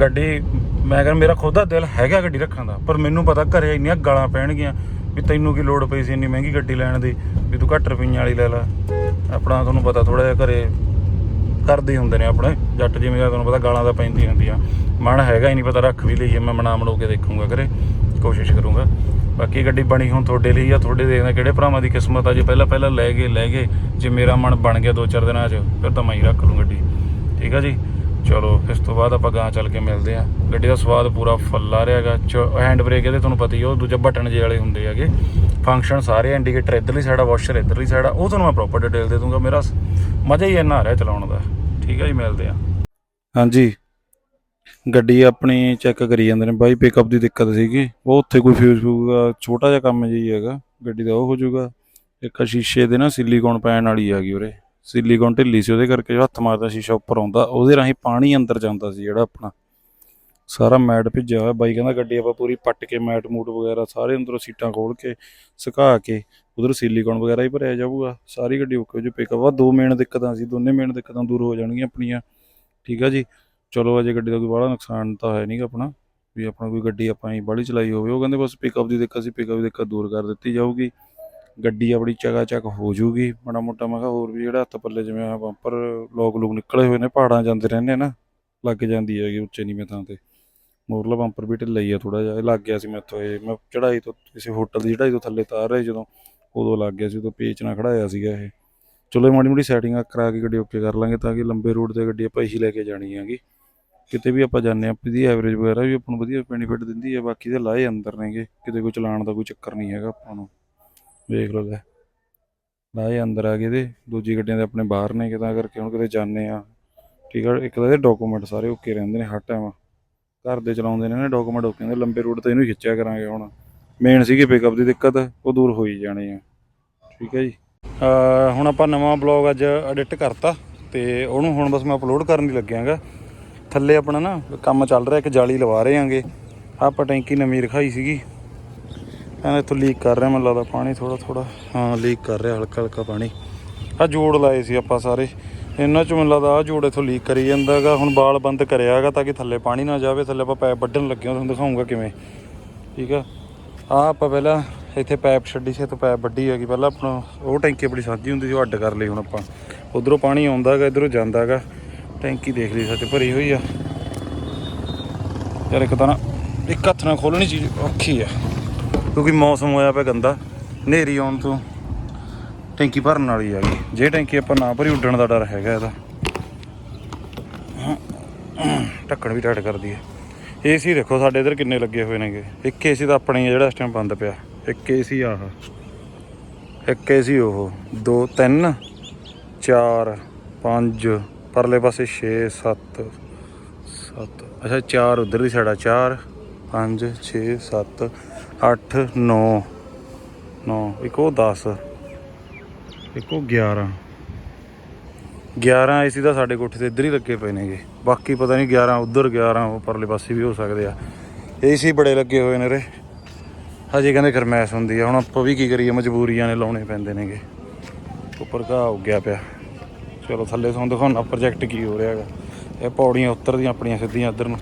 ਗੱਡੀ, ਮੈਂ ਕਹਿੰਦਾ ਮੇਰਾ ਖੁਦ ਦਾ ਦਿਲ ਹੈਗਾ ਗੱਡੀ ਰੱਖਣ ਦਾ, ਪਰ ਮੈਨੂੰ ਪਤਾ ਘਰੇ ਇੰਨੀਆਂ ਗਾਲਾਂ ਪੈਣਗੀਆਂ ਵੀ ਤੈਨੂੰ ਕੀ ਲੋੜ ਪਈ ਸੀ ਇੰਨੀ ਮਹਿੰਗੀ ਗੱਡੀ ਲੈਣ ਦੀ, ਵੀ ਤੂੰ ਘੱਟ ਰੁਪਈਆਂ ਵਾਲੀ ਲੈ ਲੈ। ਆਪਣਾ ਤੁਹਾਨੂੰ ਪਤਾ ਥੋੜਾ ਜਿਹਾ ਘਰੇ ਕਰਦੇ ਹੁੰਦੇ ਨੇ ਆਪਣੇ, ਜੱਟ ਜਿਵੇਂ ਦਾ ਤੁਹਾਨੂੰ ਪਤਾ ਗਾਲਾਂ ਤਾਂ ਪੈਂਦੀਆਂ ਹੁੰਦੀਆਂ। ਮਨ ਹੈਗਾ ਹੀ ਨਹੀਂ ਪਤਾ, ਰੱਖ ਵੀ ਲਈਏ, ਮੈਂ ਮਨਾ ਮਨੋ ਕੇ ਦੇਖੂੰਗਾ ਘਰੇ, ਕੋਸ਼ਿਸ਼ ਕਰੂੰਗਾ। ਬਾਕੀ ਗੱਡੀ ਬਣੀ ਹੁਣ ਤੁਹਾਡੇ ਲਈ ਆ, ਤੁਹਾਡੇ ਦੇਖਦੇ ਕਿਹੜੇ ਭਰਾਵਾਂ ਦੀ ਕਿਸਮਤ ਆ, ਜੇ ਪਹਿਲਾਂ ਪਹਿਲਾਂ ਲੈ ਗਏ ਲੈ ਗਏ, ਜੇ ਮੇਰਾ ਮਨ ਬਣ ਗਿਆ ਦੋ ਚਾਰ ਦਿਨਾਂ 'ਚ, ਫਿਰ ਤਾਂ ਮੈਂ ਹੀ ਰੱਖ ਲੂੰ ਗੱਡੀ। ਠੀਕ ਆ ਜੀ? ਚਲੋ ਇਸ ਤੋਂ ਬਾਅਦ ਆਪਾਂ ਗਾਂ ਚੱਲ ਕੇ ਮਿਲਦੇ ਆ ਗੱਡੀ ਦਾ ਸਵਾਦ ਪੂਰਾ ਫੁੱਲ ਆ ਰਿਹਾ ਹੈਗਾ ਹੈਂਡ ਬ੍ਰੇਕ ਇਹਦੇ ਤੁਹਾਨੂੰ ਪਤਾ ਹੀ ਆ, ਉਹ ਦੂਜੇ ਬਟਨ ਜੇ ਵਾਲੇ ਹੁੰਦੇ ਹੈਗੇ। ਫੰਕਸ਼ਨ ਸਾਰੇ ਇੰਡੀਕੇਟਰ ਇਧਰਲੀ ਸਾਈਡ ਆ ਵਾਸ਼ਰ ਇਧਰਲੀ ਸਾਈਡ ਆ ਉਹ ਤੁਹਾਨੂੰ ਮੈਂ ਪ੍ਰੋਪਰ ਡਿਟੇਲ ਦੇ ਦੂੰਗਾ ਮੇਰਾ। ਮਜ਼ਾ ਹੀ ਇੰਨਾ ਆ ਰਿਹਾ ਚਲਾਉਣ ਦਾ। ਠੀਕ ਆ ਜੀ ਮਿਲਦੇ ਆ ਹਾਂਜੀ। ਗੱਡੀ ਆਪਣੀ ਚੈੱਕ ਕਰੀ ਜਾਂਦੇ ਨੇ। ਬਾਈ ਪਿਕਅਪ ਦੀ ਦਿੱਕਤ ਸੀਗੀ। ਉਹ ਉੱਥੇ ਕੋਈ ਫਿਊਜ਼ ਫਿਊਜ਼ ਛੋਟਾ ਜਿਹਾ ਕੰਮ ਜਿਹੀ ਹੈਗਾ। ਗੱਡੀ ਦਾ ਉਹ ਹੋ ਜਾਊਗਾ। ਇੱਕ ਸ਼ੀਸ਼ੇ ਦੇ ਨਾ ਸਿਲੀਕੋਨ ਪੈਣ ਵਾਲੀ ਹੈਗੀ ਉਰੇ। ਸਿਲੀਕੋਨ ਢਿੱਲੀ ਸੀ, ਉਹਦੇ ਕਰਕੇ ਜੋ ਹੱਥ ਮਾਰਦਾ ਸ਼ੀਸ਼ਾ ਉੱਪਰ ਆਉਂਦਾ, ਉਹਦੇ ਰਾਹੀਂ ਪਾਣੀ ਅੰਦਰ ਜਾਂਦਾ ਸੀ ਜਿਹੜਾ ਆਪਣਾ। ਸਾਰਾ ਮੈਟ ਭਿੱਜਿਆ ਹੋਇਆ, ਬਾਈ ਕਹਿੰਦਾ ਗੱਡੀ ਆਪਾਂ ਪੂਰੀ ਪੱਟ ਕੇ ਮੈਟ ਮੂਟ ਵਗੈਰਾ ਸਾਰੇ ਅੰਦਰੋਂ ਸੀਟਾਂ ਖੋਲ ਕੇ, ਸੁਕਾ ਕੇ, ਉਧਰ ਸਿਲੀਕੋਨ ਵਗੈਰਾ ਹੀ ਭਰਿਆ ਜਾਊਗਾ, ਸਾਰੀ ਗੱਡੀ ਓਕੇ ਜੋ ਪਿਕਅਪ ਆ ਦੋ ਮੇਨ ਦਿੱਕਤਾਂ ਸੀ, ਦੋਨੇ ਮੇਨ ਦਿੱਕਤਾਂ ਦੂਰ ਹੋ ਜਾਣਗੀਆਂ ਆਪਣੀਆਂ। ਠੀਕ ਆ ਜੀ? ਚਲੋ ਅਜੇ ਗੱਡੀ ਦਾ ਕੋਈ ਬੜਾ ਨੁਕਸਾਨ ਤਾਂ ਹੈ ਨਹੀਂਗਾ ਆਪਣਾ, ਵੀ ਆਪਣਾ ਕੋਈ ਗੱਡੀ ਆਪਾਂ ਹੀ ਬਾਹਲੀ ਚਲਾਈ ਹੋਵੇ। ਉਹ ਕਹਿੰਦੇ ਬਸ ਪਿਕਅਪ ਦੀ ਦਿੱਕਤ ਸੀ ਪਿਕਅਪ ਦੀ ਦਿੱਕਤ ਦੂਰ ਕਰ ਦਿੱਤੀ ਜਾਊਗੀ। ਗੱਡੀ ਆਪਣੀ ਚਗਾ ਚੱਕ ਹੋ ਜੂਗੀ। ਮਾੜਾ ਮੋਟਾ ਮੈਂ ਕਿਹਾ ਹੋਰ ਵੀ ਜਿਹੜਾ ਹੱਥ ਪੱਲੇ ਜਿਵੇਂ ਆ ਬੰਪਰ ਲੋਕ ਲੋਕ ਨਿਕਲੇ ਹੋਏ ਨੇ, ਪਹਾੜਾਂ ਜਾਂਦੇ ਰਹਿੰਦੇ ਆ ਨਾ, ਲੱਗ ਜਾਂਦੀ ਹੈਗੀ ਉੱਚੇ ਨੀਵੇਂ ਥਾਂ ਤੇ। ਮੋਰਲਾ ਬੰਪਰ ਵੀ ਢਿੱਲਾ ਹੀ ਆ ਥੋੜਾ ਜਿਹਾ, ਇਹ ਲੱਗ ਗਿਆ ਸੀ ਮੈਥੋਂ ਇਹ। ਮੈਂ ਚੜਾਈ ਤੋਂ, ਕਿਸੇ ਹੋਟਲ ਦੀ ਚੜਾਈ ਤੋਂ ਥੱਲੇ ਤਾਰ ਰਹੇ ਜਦੋਂ, ਉਦੋਂ ਲੱਗ ਗਿਆ ਸੀ, ਉਦੋਂ ਪੇਚ ਨਾ ਖੜਾਇਆ ਸੀਗਾ ਇਹ। ਚਲੋ ਇਹ ਮਾੜੀ ਮੋਟੀ ਸੈਟਿੰਗ ਕਰਾ ਕੇ ਗੱਡੀ ਓਕੇ ਕਰ ਲਾਂਗੇ ਤਾਂ ਕਿ ਲੰਬੇ ਰੂਟ ਤੇ ਗੱਡੀ ਆਪਾਂ ਇਹੀ ਲੈ ਕੇ ਜਾਣੀ ਹੈਗੀ। ਕਿਤੇ ਵੀ ਆਪਾਂ ਜਾਂਦੇ ਹਾਂ ਇਹਦੀ ਐਵਰੇਜ ਵਗੈਰਾ ਵੀ ਆਪਾਂ ਨੂੰ ਵਧੀਆ ਬੈਨੀਫਿਟ ਦਿੰਦੀ ਹੈ ਬਾਕੀ ਦੇ ਲਾਏ ਅੰਦਰ ਨੇਗੇ, ਕਿਤੇ ਕੋਈ ਚਲਾਉਣ ਦਾ ਕੋਈ ਚੱਕਰ ਨਹੀਂ ਹੈਗਾ ਆਪਾਂ ਨੂੰ। ਵੇਖ ਲਓ ਲੈ। ਲਾਏ ਅੰਦਰ ਆ ਗਏ ਦੇ ਦੂਜੀ ਗੱਡੀਆਂ ਦੇ ਆਪਣੇ ਬਾਹਰ ਨੇ, ਕਿਦਾਂ ਕਰਕੇ ਹੁਣ ਕਿਤੇ ਜਾਂਦੇ ਆ। ਠੀਕ ਆ, ਇੱਕ ਤਾਂ ਇਹਦੇ ਡਾਕੂਮੈਂਟ ਸਾਰੇ ਓਕੇ ਰਹਿੰਦੇ ਨੇ ਹਰ ਟਾਈਮ ਘਰ ਦੇ ਚਲਾਉਂਦੇ ਨੇ ਨਾ ਡਾਕੂਮੈਂਟ ਓਕੇ ਹੁੰਦੇ ਲੰਬੇ ਰੂਟ ਤੇ ਇਹਨੂੰ ਖਿੱਚਿਆ ਕਰਾਂਗੇ ਹੁਣ। ਮੇਨ ਸੀਗੀ ਪਿਕਅਪ ਦੀ ਦਿੱਕਤ, ਉਹ ਦੂਰ ਹੋ ਹੀ ਜਾਣੀ ਆ। ਠੀਕ ਹੈ ਜੀ। ਹੁਣ ਆਪਾਂ ਨਵਾਂ ਬਲੌਗ ਅੱਜ ਐਡਿਟ ਕਰਤਾ, ਤੇ ਉਹਨੂੰ ਹੁਣ ਬਸ ਮੈਂ ਅਪਲੋਡ ਕਰਨ ਹੀ ਲੱਗਿਆਗਾ ਥੱਲੇ ਆਪਣਾ ਨਾ ਕੰਮ ਚੱਲ ਰਿਹਾ, ਇੱਕ ਜਾਲੀ ਲਵਾ ਰਹੇ ਆਂਗੇ। ਆਪਾਂ ਟੈਂਕੀ ਨਵੀਂ ਰਖਾਈ ਸੀਗੀ। ਕਹਿੰਦਾ ਇੱਥੋਂ ਲੀਕ ਕਰ ਰਿਹਾ, ਮੈਨੂੰ ਲੱਗਦਾ ਪਾਣੀ ਥੋੜਾ ਥੋੜਾ ਹਾਂ ਲੀਕ ਕਰ ਰਿਹਾ, ਹਲਕਾ ਹਲਕਾ ਪਾਣੀ। ਆ ਜੋੜ ਲਾਏ ਸੀ ਆਪਾਂ ਸਾਰੇ। ਇਹਨਾਂ ਚੋਂ ਮੈਨੂੰ ਲੱਗਦਾ ਆ ਜੋੜ ਇੱਥੋਂ ਲੀਕ ਕਰੀ ਜਾਂਦਾਗਾ ਹੁਣ ਬਾਲ ਬੰਦ ਕਰਿਆਗਾ ਤਾਂ ਕਿ ਥੱਲੇ ਪਾਣੀ ਨਾ ਜਾਵੇ, ਥੱਲੇ ਆਪਾਂ ਪੈਪ ਵੱਢਣ ਲੱਗੇ ਹਾਂ, ਤੁਹਾਨੂੰ ਦਿਖਾਉਂਗਾ ਕਿਵੇਂ। ਠੀਕ ਆ? ਆ ਆਪਾਂ ਪਹਿਲਾਂ ਇੱਥੇ ਪੈਪ ਛੱਡੀ ਸੀ ਤੇ ਪੈਪ ਵੱਡੀ ਹੈਗੀ। ਪਹਿਲਾਂ ਆਪਣਾ ਉਹ ਟੈਂਕੀ ਆਪਣੀ ਸਾਂਝੀ ਹੁੰਦੀ ਸੀ, ਉਹ ਅੱਡ ਕਰ ਲਈ ਹੁਣ ਆਪਾਂ। ਉਧਰੋਂ ਪਾਣੀ ਆਉਂਦਾਗਾ ਇਧਰੋਂ ਜਾਂਦਾਗਾ ਟੈਂਕੀ ਦੇਖ ਲਈ ਸੱਚ ਭਰੀ ਹੋਈ ਆ। ਯਾਰ ਇੱਕ ਤਾਂ ਨਾ, ਇੱਕ ਹੱਥ ਨਾਲ ਖੋਲਣੀ ਚੀਜ਼ ਔਖੀ ਆ। ਕਿਉਂਕਿ ਮੌਸਮ ਹੋਇਆ ਪਿਆ ਗੰਦਾ। ਹਨੇਰੀ ਆਉਣ ਤੋਂ ਟੈਂਕੀ ਭਰਨ ਵਾਲੀ ਆ ਗਈ। ਜੇ ਟੈਂਕੀ ਆਪਾਂ ਨਾ ਭਰੀ, ਉੱਡਣ ਦਾ ਡਰ ਹੈਗਾ ਇਹਦਾ। ਢੱਕਣ ਵੀ ਟਾਈਟ ਕਰਦੀ ਹੈ ਏਸੀ ਦੇਖੋ ਸਾਡੇ ਇਧਰ ਕਿੰਨੇ ਲੱਗੇ ਹੋਏ ਨੇਗੇ। ਇੱਕ ਏਸੀ ਤਾਂ ਆਪਣੇ ਹੀ ਆ ਜਿਹੜਾ ਇਸ ਟਾਈਮ ਬੰਦ ਪਿਆ। ਇੱਕ ਏਸੀ ਆਹ। ਇੱਕ ਏਸੀ ਉਹ। ਦੋ, ਤਿੰਨ, ਚਾਰ, ਪੰਜ। ਪਰਲੇ ਪਾਸੇ 6 7 7 ਅੱਛਾ, ਚਾਰ ਉਧਰ ਦੀ ਸਾਈਡ ਆ। 4 5 6 7 8 9 9 ਇੱਕ ਉਹ 10 ਇੱਕ ਉਹ 11 11 ਏਸੀ ਤਾਂ ਸਾਡੇ ਕੋਠੇ ਤੇ ਇੱਧਰ ਹੀ ਲੱਗੇ ਪਏ ਨੇਗੇ। ਬਾਕੀ ਪਤਾ ਨਹੀਂ 11 ਉਧਰ 11 ਉਹ ਪਰਲੇ ਪਾਸੇ ਵੀ ਹੋ ਸਕਦੇ ਆ। ਏਸੀ ਬੜੇ ਲੱਗੇ ਹੋਏ ਨੇ ਰੇ। ਹਜੇ ਕਹਿੰਦੇ ਗਰਮੈਸ਼ ਹੁੰਦੀ ਆ। ਹੁਣ ਆਪਾਂ ਵੀ ਕੀ ਕਰੀਏ, ਮਜਬੂਰੀਆਂ ਨੇ ਲਾਉਣੇ ਪੈਂਦੇ ਨੇਗੇ। ਉੱਪਰ ਘਾਹ ਉੱਗਿਆ ਪਿਆ। ਚਲੋ ਥੱਲੇ ਤੁਹਾਨੂੰ ਦਿਖਾਉਣਾ, ਪ੍ਰੋਜੈਕਟ ਕੀ ਹੋ ਰਿਹਾ ਹੈਗਾ। ਇਹ ਪੌੜੀਆਂ ਉੱਤਰਦੀਆਂ ਆਪਣੀਆਂ ਸਿੱਧੀਆਂ ਇੱਧਰ ਨੂੰ।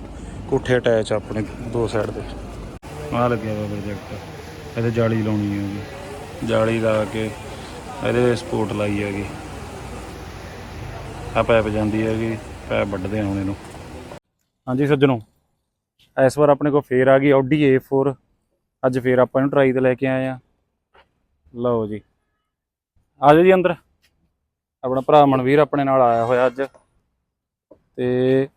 ਕੋਠੇ ਅਟੈਚ ਆਪਣੇ ਦੋ ਸਾਈਡ ਤੇ। ਆਹ ਲੱਗਿਆ ਵਾ ਪ੍ਰੋਜੈਕਟ ਇਹਦੇ ਜਾਲੀ ਲਾਉਣੀ ਹੈਗੀ ਜਾਲੀ ਲਾ ਕੇ ਇਹਦੇ ਸਪੋਰਟ ਲਾਈ ਹੈਗੀ। ਆ ਪੈਪ ਜਾਂਦੀ ਹੈਗੀ ਪੈਪ ਵੱਢਦੇ ਆ ਹੁਣ ਇਹਨੂੰ। ਹਾਂਜੀ ਸੱਜਣੋ, ਇਸ ਵਾਰ ਆਪਣੇ ਕੋਲ ਫੇਰ ਆ ਗਈ Audi A4 ਅੱਜ ਫੇਰ ਆਪਾਂ ਇਹਨੂੰ ਟਰਾਈ ਤੇ ਲੈ ਕੇ ਆਏ ਆ। ਲਓ ਜੀ। ਆ ਜਾਓ ਜੀ ਅੰਦਰ। ਆਪਣਾ ਭਰਾ ਮਨਵੀਰ ਆਪਣੇ ਨਾਲ ਆਇਆ ਹੋਇਆ ਅੱਜ। ਤੇ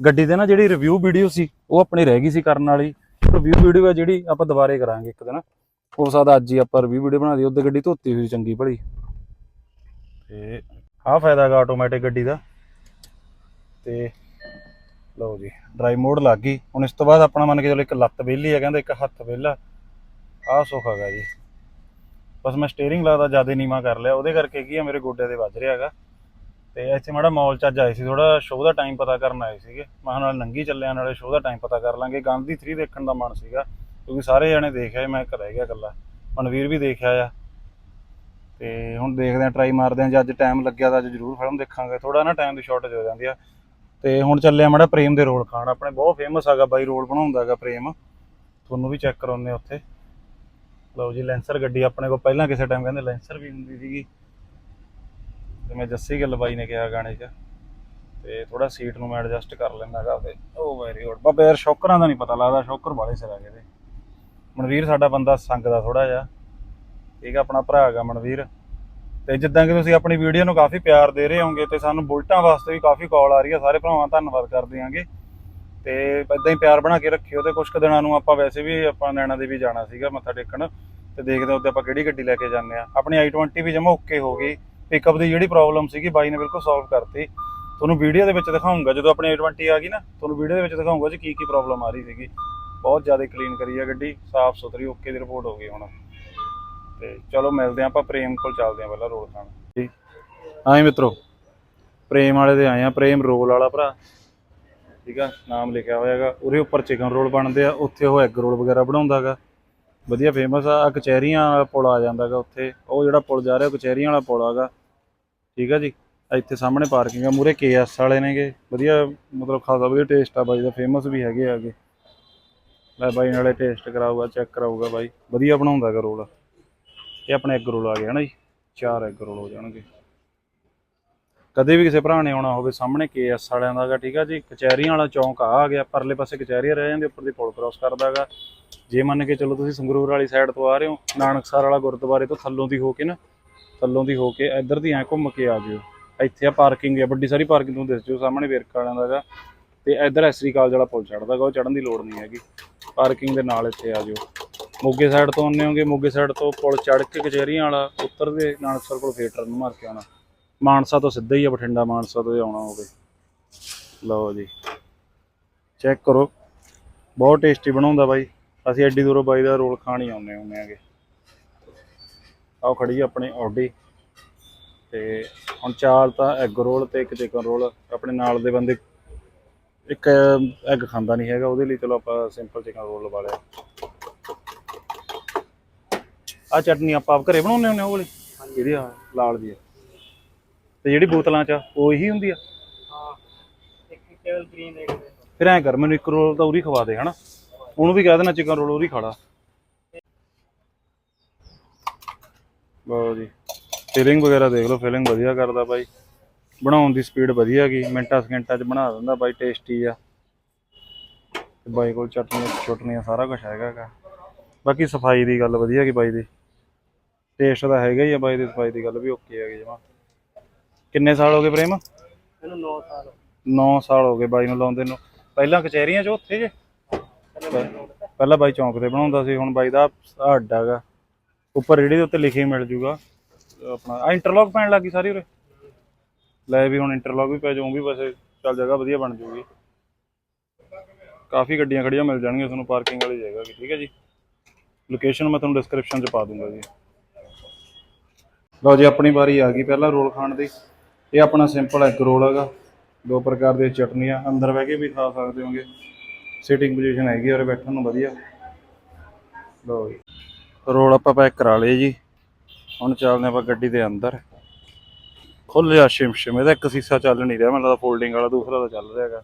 ਗੱਡੀ ਦੇ ਨਾ ਜਿਹੜੀ ਰਿਵਿਊ ਵੀਡੀਓ ਸੀ, ਉਹ ਆਪਣੀ ਰਹਿ ਗਈ ਸੀ ਕਰਨ ਵਾਲੀ। ਰਿਵਿਊ ਵੀਡੀਓ ਹੈ ਜਿਹੜੀ ਆਪਾਂ ਦੁਬਾਰੇ ਕਰਾਂਗੇ ਇੱਕ ਦਿਨ। ਹੋ ਸਕਦਾ ਅੱਜ ਹੀ ਆਪਾਂ ਰਿਵਿਊ ਵੀਡੀਓ ਬਣਾ ਦਈਏ ਉਹਦੇ ਗੱਡੀ ਧੋਤੀ ਹੋਈ ਚੰਗੀ ਭਲੀ। ਤੇ ਆਹ ਫਾਇਦਾ ਹੈਗਾ ਆਟੋਮੈਟਿਕ ਗੱਡੀ ਦਾ। ਤੇ ਲਓ ਜੀ ਡਰਾਈ ਮੋਡ ਲੱਗ ਗਈ। ਹੁਣ ਇਸ ਤੋਂ ਬਾਅਦ ਆਪਣਾ ਮੰਨ ਕੇ ਚਲੋ ਇੱਕ ਲੱਤ ਵਿਹਲੀ ਹੈ ਕਹਿੰਦੇ ਇੱਕ ਹੱਥ ਵਿਹਲਾ। ਆਹ ਸੁੱਖ ਹੈਗਾ ਜੀ। ਬਸ ਮੈਂ ਸਟੀਅਰਿੰਗ ਲੱਗਦਾ ਜ਼ਿਆਦਾ ਨੀਵਾ ਕਰ ਲਿਆ। ਉਹਦੇ ਕਰਕੇ ਕੀ ਆ, ਮੇਰੇ ਗੋਡੇ ਦੇ ਵੱਜ ਰਿਹਾ ਹੈਗਾ। ਤੇ ਇੱਥੇ ਮਾੜਾ ਮੌਲ ਚ ਅੱਜ ਆਏ ਸੀ ਥੋੜਾ ਸ਼ੋਅ ਦਾ ਟਾਈਮ ਪਤਾ ਕਰਨ ਆਏ ਸੀਗੇ। ਮੈਂ ਕਿਹਾ ਨਾਲ ਨੰਗੀ ਚੱਲਿਆ ਨਾਲੇ ਸ਼ੋਅ ਦਾ ਟਾਈਮ ਪਤਾ ਕਰ ਲਾਂਗੇ। ਗਾਂਧੀ 3 ਦੇਖਣ ਦਾ ਮਨ ਸੀਗਾ, ਕਿਉਂਕਿ ਸਾਰੇ ਜਣੇ ਦੇਖਿਆ ਮੈਂ ਇੱਕ ਰਹਿ ਗਿਆ ਇਕੱਲਾ। ਮਨਵੀਰ ਵੀ ਦੇਖਿਆ ਆ ਤੇ ਹੁਣ ਦੇਖਦੇ ਆ ਟਰਾਈ ਮਾਰਦੇ ਆ ਜੇ ਅੱਜ ਟਾਈਮ ਲੱਗਿਆ ਤਾਂ ਅੱਜ ਜ਼ਰੂਰ ਫਿਲਮ ਦੇਖਾਂਗੇ। ਥੋੜਾ ਨਾ ਟਾਈਮ ਦੀ ਸ਼ਾਰਟੇਜ ਹੋ ਜਾਂਦੀ ਆ। ਤੇ ਹੁਣ ਚੱਲਿਆ ਮਾੜਾ ਪ੍ਰੇਮ ਦੇ ਰੋਲ ਖਾਣ। ਆਪਣੇ ਬਹੁਤ ਫੇਮਸ ਹੈਗਾ ਬਾਈ, ਰੋਲ ਬਣਾਉਂਦਾ ਹੈਗਾ ਪ੍ਰੇਮ। ਤੁਹਾਨੂੰ ਵੀ ਚੈੱਕ ਕਰਾਉਂਦੇ ਆ ਉੱਥੇ। ਲਓ ਜੀ, ਲੈਂਸਰ ਗੱਡੀ, ਆਪਣੇ ਕੋਲ ਪਹਿਲਾਂ ਕਿਸੇ ਟਾਈਮ ਕਹਿੰਦੇ ਲੈਂਸਰ ਵੀ ਹੁੰਦੀ ਸੀਗੀ। ਤੇ ਮੈਂ ਜੱਸੀ ਗਿੱਲ ਬਾਈ ਨੇ ਕਿਹਾ ਗਾਣੇ 'ਚ ਤੇ ਥੋੜਾ ਸੀਟ ਨੂੰ ਮੈਂ ਐਡਜਸਟ ਕਰ ਲੈਂਦਾ ਹੈਗਾ ਤੇ ਉਹ ਵੈਰੀ ਗੁੱਡ ਬਾਬੇ ਯਾਰ ਸ਼ੌਕਰਾਂ ਦਾ ਨਹੀਂ ਪਤਾ ਲੱਗਦਾ, ਸ਼ੌਕਰ ਵਾਲੇ ਸਿਰ ਆ ਗਏ ਤੇ। ਮਨਵੀਰ ਸਾਡਾ ਬੰਦਾ ਸੰਗ ਦਾ ਥੋੜਾ ਜਿਹਾ। ਠੀਕ ਆ, ਆਪਣਾ ਭਰਾ ਹੈਗਾ ਮਨਵੀਰ। ਤੇ ਜਿੱਦਾਂ ਕਿ ਤੁਸੀਂ ਆਪਣੀ ਵੀਡੀਓ ਨੂੰ ਕਾਫੀ ਪਿਆਰ ਦੇ ਰਹੇ ਹੋਗੇ ਤੇ ਸਾਨੂੰ ਬੁਲਟਾਂ ਵਾਸਤੇ ਵੀ ਕਾਫੀ ਕਾਲ ਆ ਰਹੀ ਹੈ ਸਾਰੇ ਭਰਾਵਾਂ ਧੰਨਵਾਦ ਕਰਦੇ ਆਂਗੇ। ਤੇ ਇਦਾਂ ਹੀ ਪਿਆਰ ਬਣਾ ਕੇ ਰੱਖਿਓ ਤੇ ਕੁਝ ਕੁ ਦਿਨਾਂ ਨੂੰ ਆਪਾਂ ਵੈਸੇ ਵੀ ਆਪਾਂ ਨੈਣਾ ਦੇਵੀ ਜਾਣਾ ਸੀਗਾ ਮੱਥਾ ਟੇਕਣ। ਤੇ ਦੇਖਦੇ ਹਾਂ ਉੱਤੇ ਆਪਾਂ ਕਿਹੜੀ ਗੱਡੀ ਲੈ ਕੇ ਜਾਂਦੇ ਆ ਆਪਣੀ i20 ਵੀ ਜਮਾ ਓਕੇ ਹੋ ਗਈ। ਪਿਕਅਪ ਦੀ ਜਿਹੜੀ ਪ੍ਰੋਬਲਮ ਸੀਗੀ, ਬਾਈ ਨੇ ਬਿਲਕੁਲ ਸੋਲਵ ਕਰਤੀ। ਤੁਹਾਨੂੰ ਵੀਡੀਓ ਦੇ ਵਿੱਚ ਦਿਖਾਉਂਗਾ ਜਦੋਂ ਆਪਣੀ i20 ਆ ਗਈ ਨਾ, ਤੁਹਾਨੂੰ ਵੀਡੀਓ ਦੇ ਵਿੱਚ ਦਿਖਾਉਂਗਾ ਜੀ ਕੀ ਕੀ ਪ੍ਰੋਬਲਮ ਆ ਰਹੀ ਸੀਗੀ। ਬਹੁਤ ਜ਼ਿਆਦਾ ਕਲੀਨ ਕਰੀ ਆ ਗੱਡੀ, ਸਾਫ਼ ਸੁਥਰੀ ਓਕੇ ਦੀ ਰਿਪੋਰਟ ਹੋ ਗਈ ਹੁਣ। ਤੇ ਚਲੋ ਮਿਲਦੇ ਹਾਂ ਆਪਾਂ, ਪ੍ਰੇਮ ਕੋਲ ਚੱਲਦੇ ਹਾਂ ਪਹਿਲਾਂ ਰੋਲ ਖਾਣ ਜੀ। ਆਏ ਮਿੱਤਰੋ, ਪ੍ਰੇਮ ਵਾਲੇ ਦੇ ਆਏ ਆ ਪ੍ਰੇਮ ਰੋਲ ਵਾਲਾ ਭਰਾ। ਠੀਕ ਆ, ਨਾਮ ਲਿਖਿਆ ਹੋਇਆ ਹੈਗਾ, ਉਹਦੇ ਉੱਪਰ ਚਿਕਨ ਰੋਲ ਬਣਦੇ ਆ, ਉੱਥੇ ਉਹ ਐਗ ਰੋਲ ਵਗੈਰਾ ਬਣਾਉਂਦਾ ਹੈਗਾ। ਵਧੀਆ ਫੇਮਸ ਆ, ਆਹ ਕਚਹਿਰੀਆਂ ਵਾਲਾ ਪੁਲ ਆ ਜਾਂਦਾ ਹੈਗਾ ਉੱਥੇ। ਉਹ ਜਿਹੜਾ ਪੁਲ ਜਾ ਰਿਹਾ, ਉਹ ਕਚਹਿਰੀਆਂ ਵਾਲਾ ਪੁਲ ਹੈਗਾ ਠੀਕ ਆ ਜੀ? ਆਹ ਇੱਥੇ ਸਾਹਮਣੇ ਪਾਰਕਿੰਗ ਆ ਮੂਰੇ ਕੇਐਸ ਵਾਲੇ ਨੇਗੇ। ਵਧੀਆ, ਮਤਲਬ ਖਾਸਾ ਵਧੀਆ ਟੇਸਟ ਆ ਬਾਈ ਦਾ ਫੇਮਸ ਵੀ ਹੈਗੇ ਆਗੇ ਲੈ ਬਾਈ ਨਾਲੇ ਟੇਸਟ ਕਰਾਊਗਾ ਚੈੱਕ ਕਰਾਊਗਾ ਬਾਈ। ਵਧੀਆ ਬਣਾਉਂਦਾ ਹੈਗਾ ਰੋਲ। ਇਹ ਆਪਣੇ ਐਗ ਰੋਲ ਆ ਗਿਆ ਨਾ ਜੀ, ਚਾਰ ਐਗ ਰੋਲ ਹੋ ਜਾਣਗੇ। ਕਦੇ ਵੀ ਕਿਸੇ ਭਰਾ ਨੇ ਆਉਣਾ ਹੋਵੇ ਸਾਹਮਣੇ ਕੇਐਸ ਵਾਲਿਆਂ ਦਾ ਹੈਗਾ ਠੀਕ ਆ ਜੀ? ਕਚਹਿਰੀਆਂ ਵਾਲਾ ਚੌਂਕ ਆ ਆ ਗਿਆ ਪਰਲੇ ਪਾਸੇ ਕਚਹਿਰੀਆਂ ਰਹਿ ਜਾਂਦੇ, ਉੱਪਰ ਦੀ ਪੁਲ ਕ੍ਰਾਸ ਕਰਦਾ ਹੈਗਾ ਜੇ ਮੰਨ ਕੇ ਚਲੋ ਤੁਸੀਂ ਸੰਗਰੂਰ ਵਾਲੀ ਸਾਈਡ ਤੋਂ ਆ ਰਹੇ ਹੋ, ਨਾਨਕਸਰ ਵਾਲਾ ਗੁਰਦੁਆਰੇ ਤੋਂ ਥੱਲੋਂ ਦੀ ਹੋ ਕੇ ਨਾ, ਥੱਲੋਂ ਦੀ ਹੋ ਕੇ ਇੱਧਰ ਦੀ ਐ ਘੁੰਮ ਕੇ ਆ ਜਿਓ। ਇੱਥੇ ਆ ਪਾਰਕਿੰਗ ਹੈ ਵੱਡੀ ਸਾਰੀ ਪਾਰਕਿੰਗ ਤੁਹਾਨੂੰ ਦਿਸ ਜਿਓ, ਸਾਹਮਣੇ ਵੇਰਕਾ ਵਾਲਿਆਂ ਦਾ ਹੈਗਾ ਤੇ ਇੱਧਰ ਐਸਰੀ ਕਾਲਜ ਵਾਲਾ ਪੁਲ ਚੜਦਾ ਹੈਗਾ, ਉਹ ਚੜਨ ਦੀ ਲੋੜ ਨਹੀਂ ਹੈਗੀ। ਪਾਰਕਿੰਗ ਦੇ ਨਾਲ ਇੱਥੇ ਆ ਜਿਓ। ਮੋਗੇ ਸਾਈਡ ਤੋਂ ਆਉਂਦੇ ਹੋਗੇ, ਮੋਗੇ ਸਾਈਡ ਤੋਂ ਪੁਲ ਚੜ ਕੇ ਕਚਹਿਰੀਆਂ ਵਾਲਾ ਉਤਰਦੇ ਨਾਨਕਸਰ ਕੋਲ ਫੇਰ ਟਰਨ ਮਾਰ ਕੇ ਆਉਣਾ। ਮਾਨਸਾ ਤੋਂ ਸਿੱਧਾ ਹੀ ਆ ਬਠਿੰਡਾ, ਮਾਨਸਾ ਤੋਂ ਆਉਣਾ ਹੋਵੇ। ਲਓ ਜੀ। ਚੈੱਕ ਕਰੋ। ਬਹੁਤ ਟੇਸਟੀ ਬਣਾਉਂਦਾ ਬਾਈ। ਅਸੀਂ ਐਡੀ ਦੂਰੋਂ ਬਾਈ ਦਾ ਰੋਲ ਖਾਣ ਹੀ ਆਉਂਦੇ ਹੁੰਦੇ ਆਗੇ ਆਓ ਖੜੀ ਆਪਣੀ ਆਡੀ। ਤੇ ਹੁਣ ਚਾਰ ਤਾਂ ਐਗ ਰੋਲ ਤੇ ਇੱਕ ਚਿਕਨ ਰੋਲ ਆਪਣੇ ਨਾਲ ਦੇ ਬੰਦੇ ਇੱਕ ਐਗ ਖਾਂਦਾ ਨਹੀਂ ਹੈਗਾ ਉਹਦੇ ਲਈ ਚਲੋ ਆਪਾਂ ਸਿੰਪਲ ਚਿਕਨ ਰੋਲ ਲਵਾ ਲਿਆ। ਆ ਚਟਨੀ ਆਪਾਂ ਆਪ ਘਰੇ ਬਣਾਉਂਦੇ ਹੁੰਦੇ ਆ ਉਹ ਵਾਲੀ? ਜਿਹੜੀ ਆ ਲਾਲ ਦੀ ਤੇ ਜਿਹੜੀ ਬੋਤਲਾਂ ਚ ਉਹ ਇਹੀ ਹੁੰਦੀ ਆ? ਹਾਂ ਇੱਕ ਕੇਵਲ ਗ੍ਰੀਨ ਇੱਕ ਫਿਰ ਐਂ ਕਰ ਮੈਨੂੰ ਇੱਕ ਰੋਲ ਤਾਂ ਉਰੀ ਖਵਾ ਦੇ ਹਨਾ? ਉਹਨੂੰ ਵੀ ਕਹਿ ਦੇਣਾ ਚਿਕਨ ਰੋਲ ਉਰੀ ਖਾਲਾ ਲਓ ਜੀ ਫਿਲਿੰਗ ਵਗੈਰਾ ਦੇਖ ਲਓ ਫਿਲਿੰਗ ਵਧੀਆ ਕਰਦਾ ਬਾਈ। ਬਣਾਉਣ ਦੀ ਸਪੀਡ ਵਧੀਆ ਗਈ ਮਿੰਟਾਂ ਸਕਿੰਟਾਂ 'ਚ ਬਣਾ ਦਿੰਦਾ ਬਾਈ ਟੇਸਟੀ ਆ। ਤੇ ਬਾਈ ਕੋਲ ਚਟਨੀਆਂ ਚਟਨੀਆਂ ਸਾਰਾ ਕੁਝ ਹੈਗਾ ਗਾ ਬਾਕੀ ਸਫ਼ਾਈ ਦੀ ਗੱਲ ਵਧੀਆ ਗਈ ਬਾਈ ਦੀ। ਟੇਸਟ ਤਾਂ ਹੈਗਾ ਹੀ ਆ ਬਾਈ ਦੀ ਸਫ਼ਾਈ ਦੀ ਗੱਲ ਵੀ ਓਕੇ ਹੈਗੀ ਜਮਾ। ਕਿੰਨੇ ਸਾਲ ਹੋ ਗਏ ਪ੍ਰੇਮ? ਮੈਨੂੰ 9 ਸਾਲ 9 ਸਾਲ ਹੋ ਗਏ ਬਾਈ ਨੂੰ ਲਾਉਂਦੇ ਨੂੰ। ਪਹਿਲਾਂ ਕਚਹਿਰੀਆਂ 'ਚ ਉੱਥੇ ਜੇ? ਪਹਿਲਾਂ ਬਾਈ ਚੌਂਕ ਤੇ ਬਣਾਉਂਦਾ ਸੀ, ਹੁਣ ਬਾਈ ਦਾ ਆਹ ਉੱਪਰ ਰੇੜੀ ਦੇ ਉੱਤੇ ਲਿਖੇ ਮਿਲ ਜੂਗਾ। ਆਪਣਾ ਆ ਇੰਟਰਲੌਕ ਪੈਣ ਲੱਗੀ ਸਾਰੀ ਉਰੇ। ਲੈ ਵੀ ਹੁਣ ਇੰਟਰਲੌਕ ਵੀ ਪੈ ਜਾਊ ਵੀ ਵੈਸੇ ਚੱਲ ਜਗ੍ਹਾ ਵਧੀਆ ਬਣ ਜੂਗੀ। ਕਾਫੀ ਗੱਡੀਆਂ ਖੜੀਆਂ ਮਿਲ ਜਾਣਗੀਆਂ, ਤੁਹਾਨੂੰ ਪਾਰਕਿੰਗ ਵਾਲੀ ਜਗ੍ਹਾ ਵੀ, ਠੀਕ ਹੈ ਜੀ? ਲੋਕੇਸ਼ਨ ਮੈਂ ਤੁਹਾਨੂੰ ਡਿਸਕ੍ਰਿਪਸ਼ਨ 'ਚ ਪਾ ਦੂੰਗਾ ਜੀ। ਲਓ ਜੀ, ਆਪਣੀ ਵਾਰੀ ਆ ਗਈ ਪਹਿਲਾਂ ਰੋਲ ਖਾਣ ਦੀ। ਇਹ ਆਪਣਾ ਸਿੰਪਲ ਐਗ ਰੋਲ ਹੈਗਾ। ਦੋ ਪ੍ਰਕਾਰ ਦੀਆਂ ਚਟਨੀਆਂ, ਅੰਦਰ ਬਹਿ ਕੇ ਵੀ ਖਾ ਸਕਦੇ ਹੋਗੇ। ਸਿਟਿੰਗ ਪੋਜੀਸ਼ਨ ਹੈਗੀ ਔਰ ਬੈਠਣ ਨੂੰ ਵਧੀਆ। ਲਓ ਜੀ। ਰੋਲ ਆਪਾਂ ਪੈਕ ਕਰਾ ਲਏ ਜੀ। ਹੁਣ ਚੱਲਦੇ ਆਪਾਂ ਗੱਡੀ ਦੇ ਅੰਦਰ। ਖੁੱਲਿਆ ਸ਼ਿਮਸ਼ਿਮ, ਇਹਦਾ ਇੱਕ ਸੀਸਾ ਚੱਲ ਨਹੀਂ ਰਿਹਾ, ਮੈਨੂੰ ਲੱਗਦਾ ਫੋਲਡਿੰਗ ਵਾਲਾ ਦੂਸਰਾ ਤਾਂ ਚੱਲ ਰਿਹਾ ਹੈਗਾ।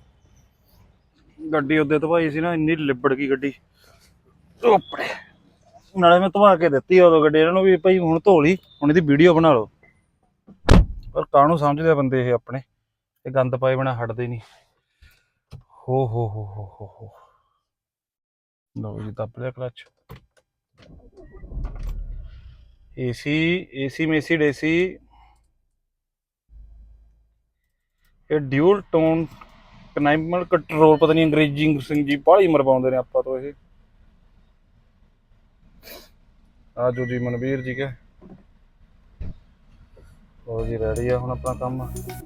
ਗੱਡੀ ਉਹਦੇ ਧਵਾਈ ਸੀ ਨਾ, ਇੰਨੀ ਲਿਬੜ ਗਈ ਗੱਡੀ। ਓਪੜੇ ਨਾਲੇ ਮੈਂ ਧਵਾ ਕੇ ਦਿੱਤੀ ਉਦੋਂ ਗੱਡੀ, ਇਹਨਾਂ ਨੂੰ ਵੀ ਭਾਈ ਹੁਣ ਧੋ ਲਈ, ਹੁਣ ਇਹਦੀ ਵੀਡੀਓ ਬਣਾ ਲਓ। ਪਰ ਕਾਹਨੂੰ ਸਮਝਦੇ ਬੰਦੇ ਇਹ ਆਪਣੇ? ਇਹ ਗੰਦ ਪਾਏ ਬਣਾ ਹਟਦੇ ਨਹੀਂ। ਹੋ ਹੋ ਹੋ ਹੋ ਹੋ ਹੋ। ਲਓ ਜੀ, ਦੱਬ ਲਿਆ ਕਲਚ ਏਸੀ ਏਸੀ ਮੇਸੀ ਡੇਸੀ ਇਹ ਡਿਊਲ ਟੋਨ ਕਨਾਈਮਲ ਕੰਟਰੋਲ ਪਤਾ ਨਹੀਂ ਅੰਗਰੇਜ਼ੀ ਸਿੰਘ ਜੀ ਬਾਹਲੀ ਮਰਵਾਉਂਦੇ ਨੇ ਆਪਾਂ ਤੋਂ ਇਹ। ਆ ਆਜੋ ਜੀ ਮਨਵੀਰ ਜੀ ਕੇ। ਉਹ ਜੀ ਰੈਡੀ ਆ ਹੁਣ ਆਪਣਾ ਕੰਮ।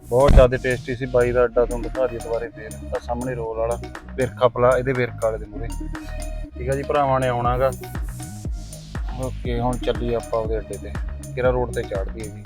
ਬਹੁਤ ਜ਼ਿਆਦਾ ਟੇਸਟੀ ਸੀ ਬਾਈ ਦਾ ਅੱਡਾ ਤੋਂ ਦਿਖਾ ਦਈਏ ਦੁਬਾਰੇ ਫੇਰ। ਆ ਸਾਹਮਣੇ ਰੋਲ ਵਾਲਾ, ਵਿਰਖਾ ਪਲਾ ਇਹਦੇ ਵਿਰਖਾ ਵਾਲੇ ਦੇ ਮੂਰੇ ਠੀਕ ਆ ਜੀ, ਭਰਾਵਾਂ ਨੇ ਆਉਣਾਗਾ। ਓਕੇ ਹੁਣ ਚੱਲੀ ਆਪਾਂ ਉਹਦੇ ਅੱਡੇ ਤੇ। ਕਿਹੜਾ ਰੋਡ ਤੇ ਚੜਦੀ ਹੈ ਜੀ?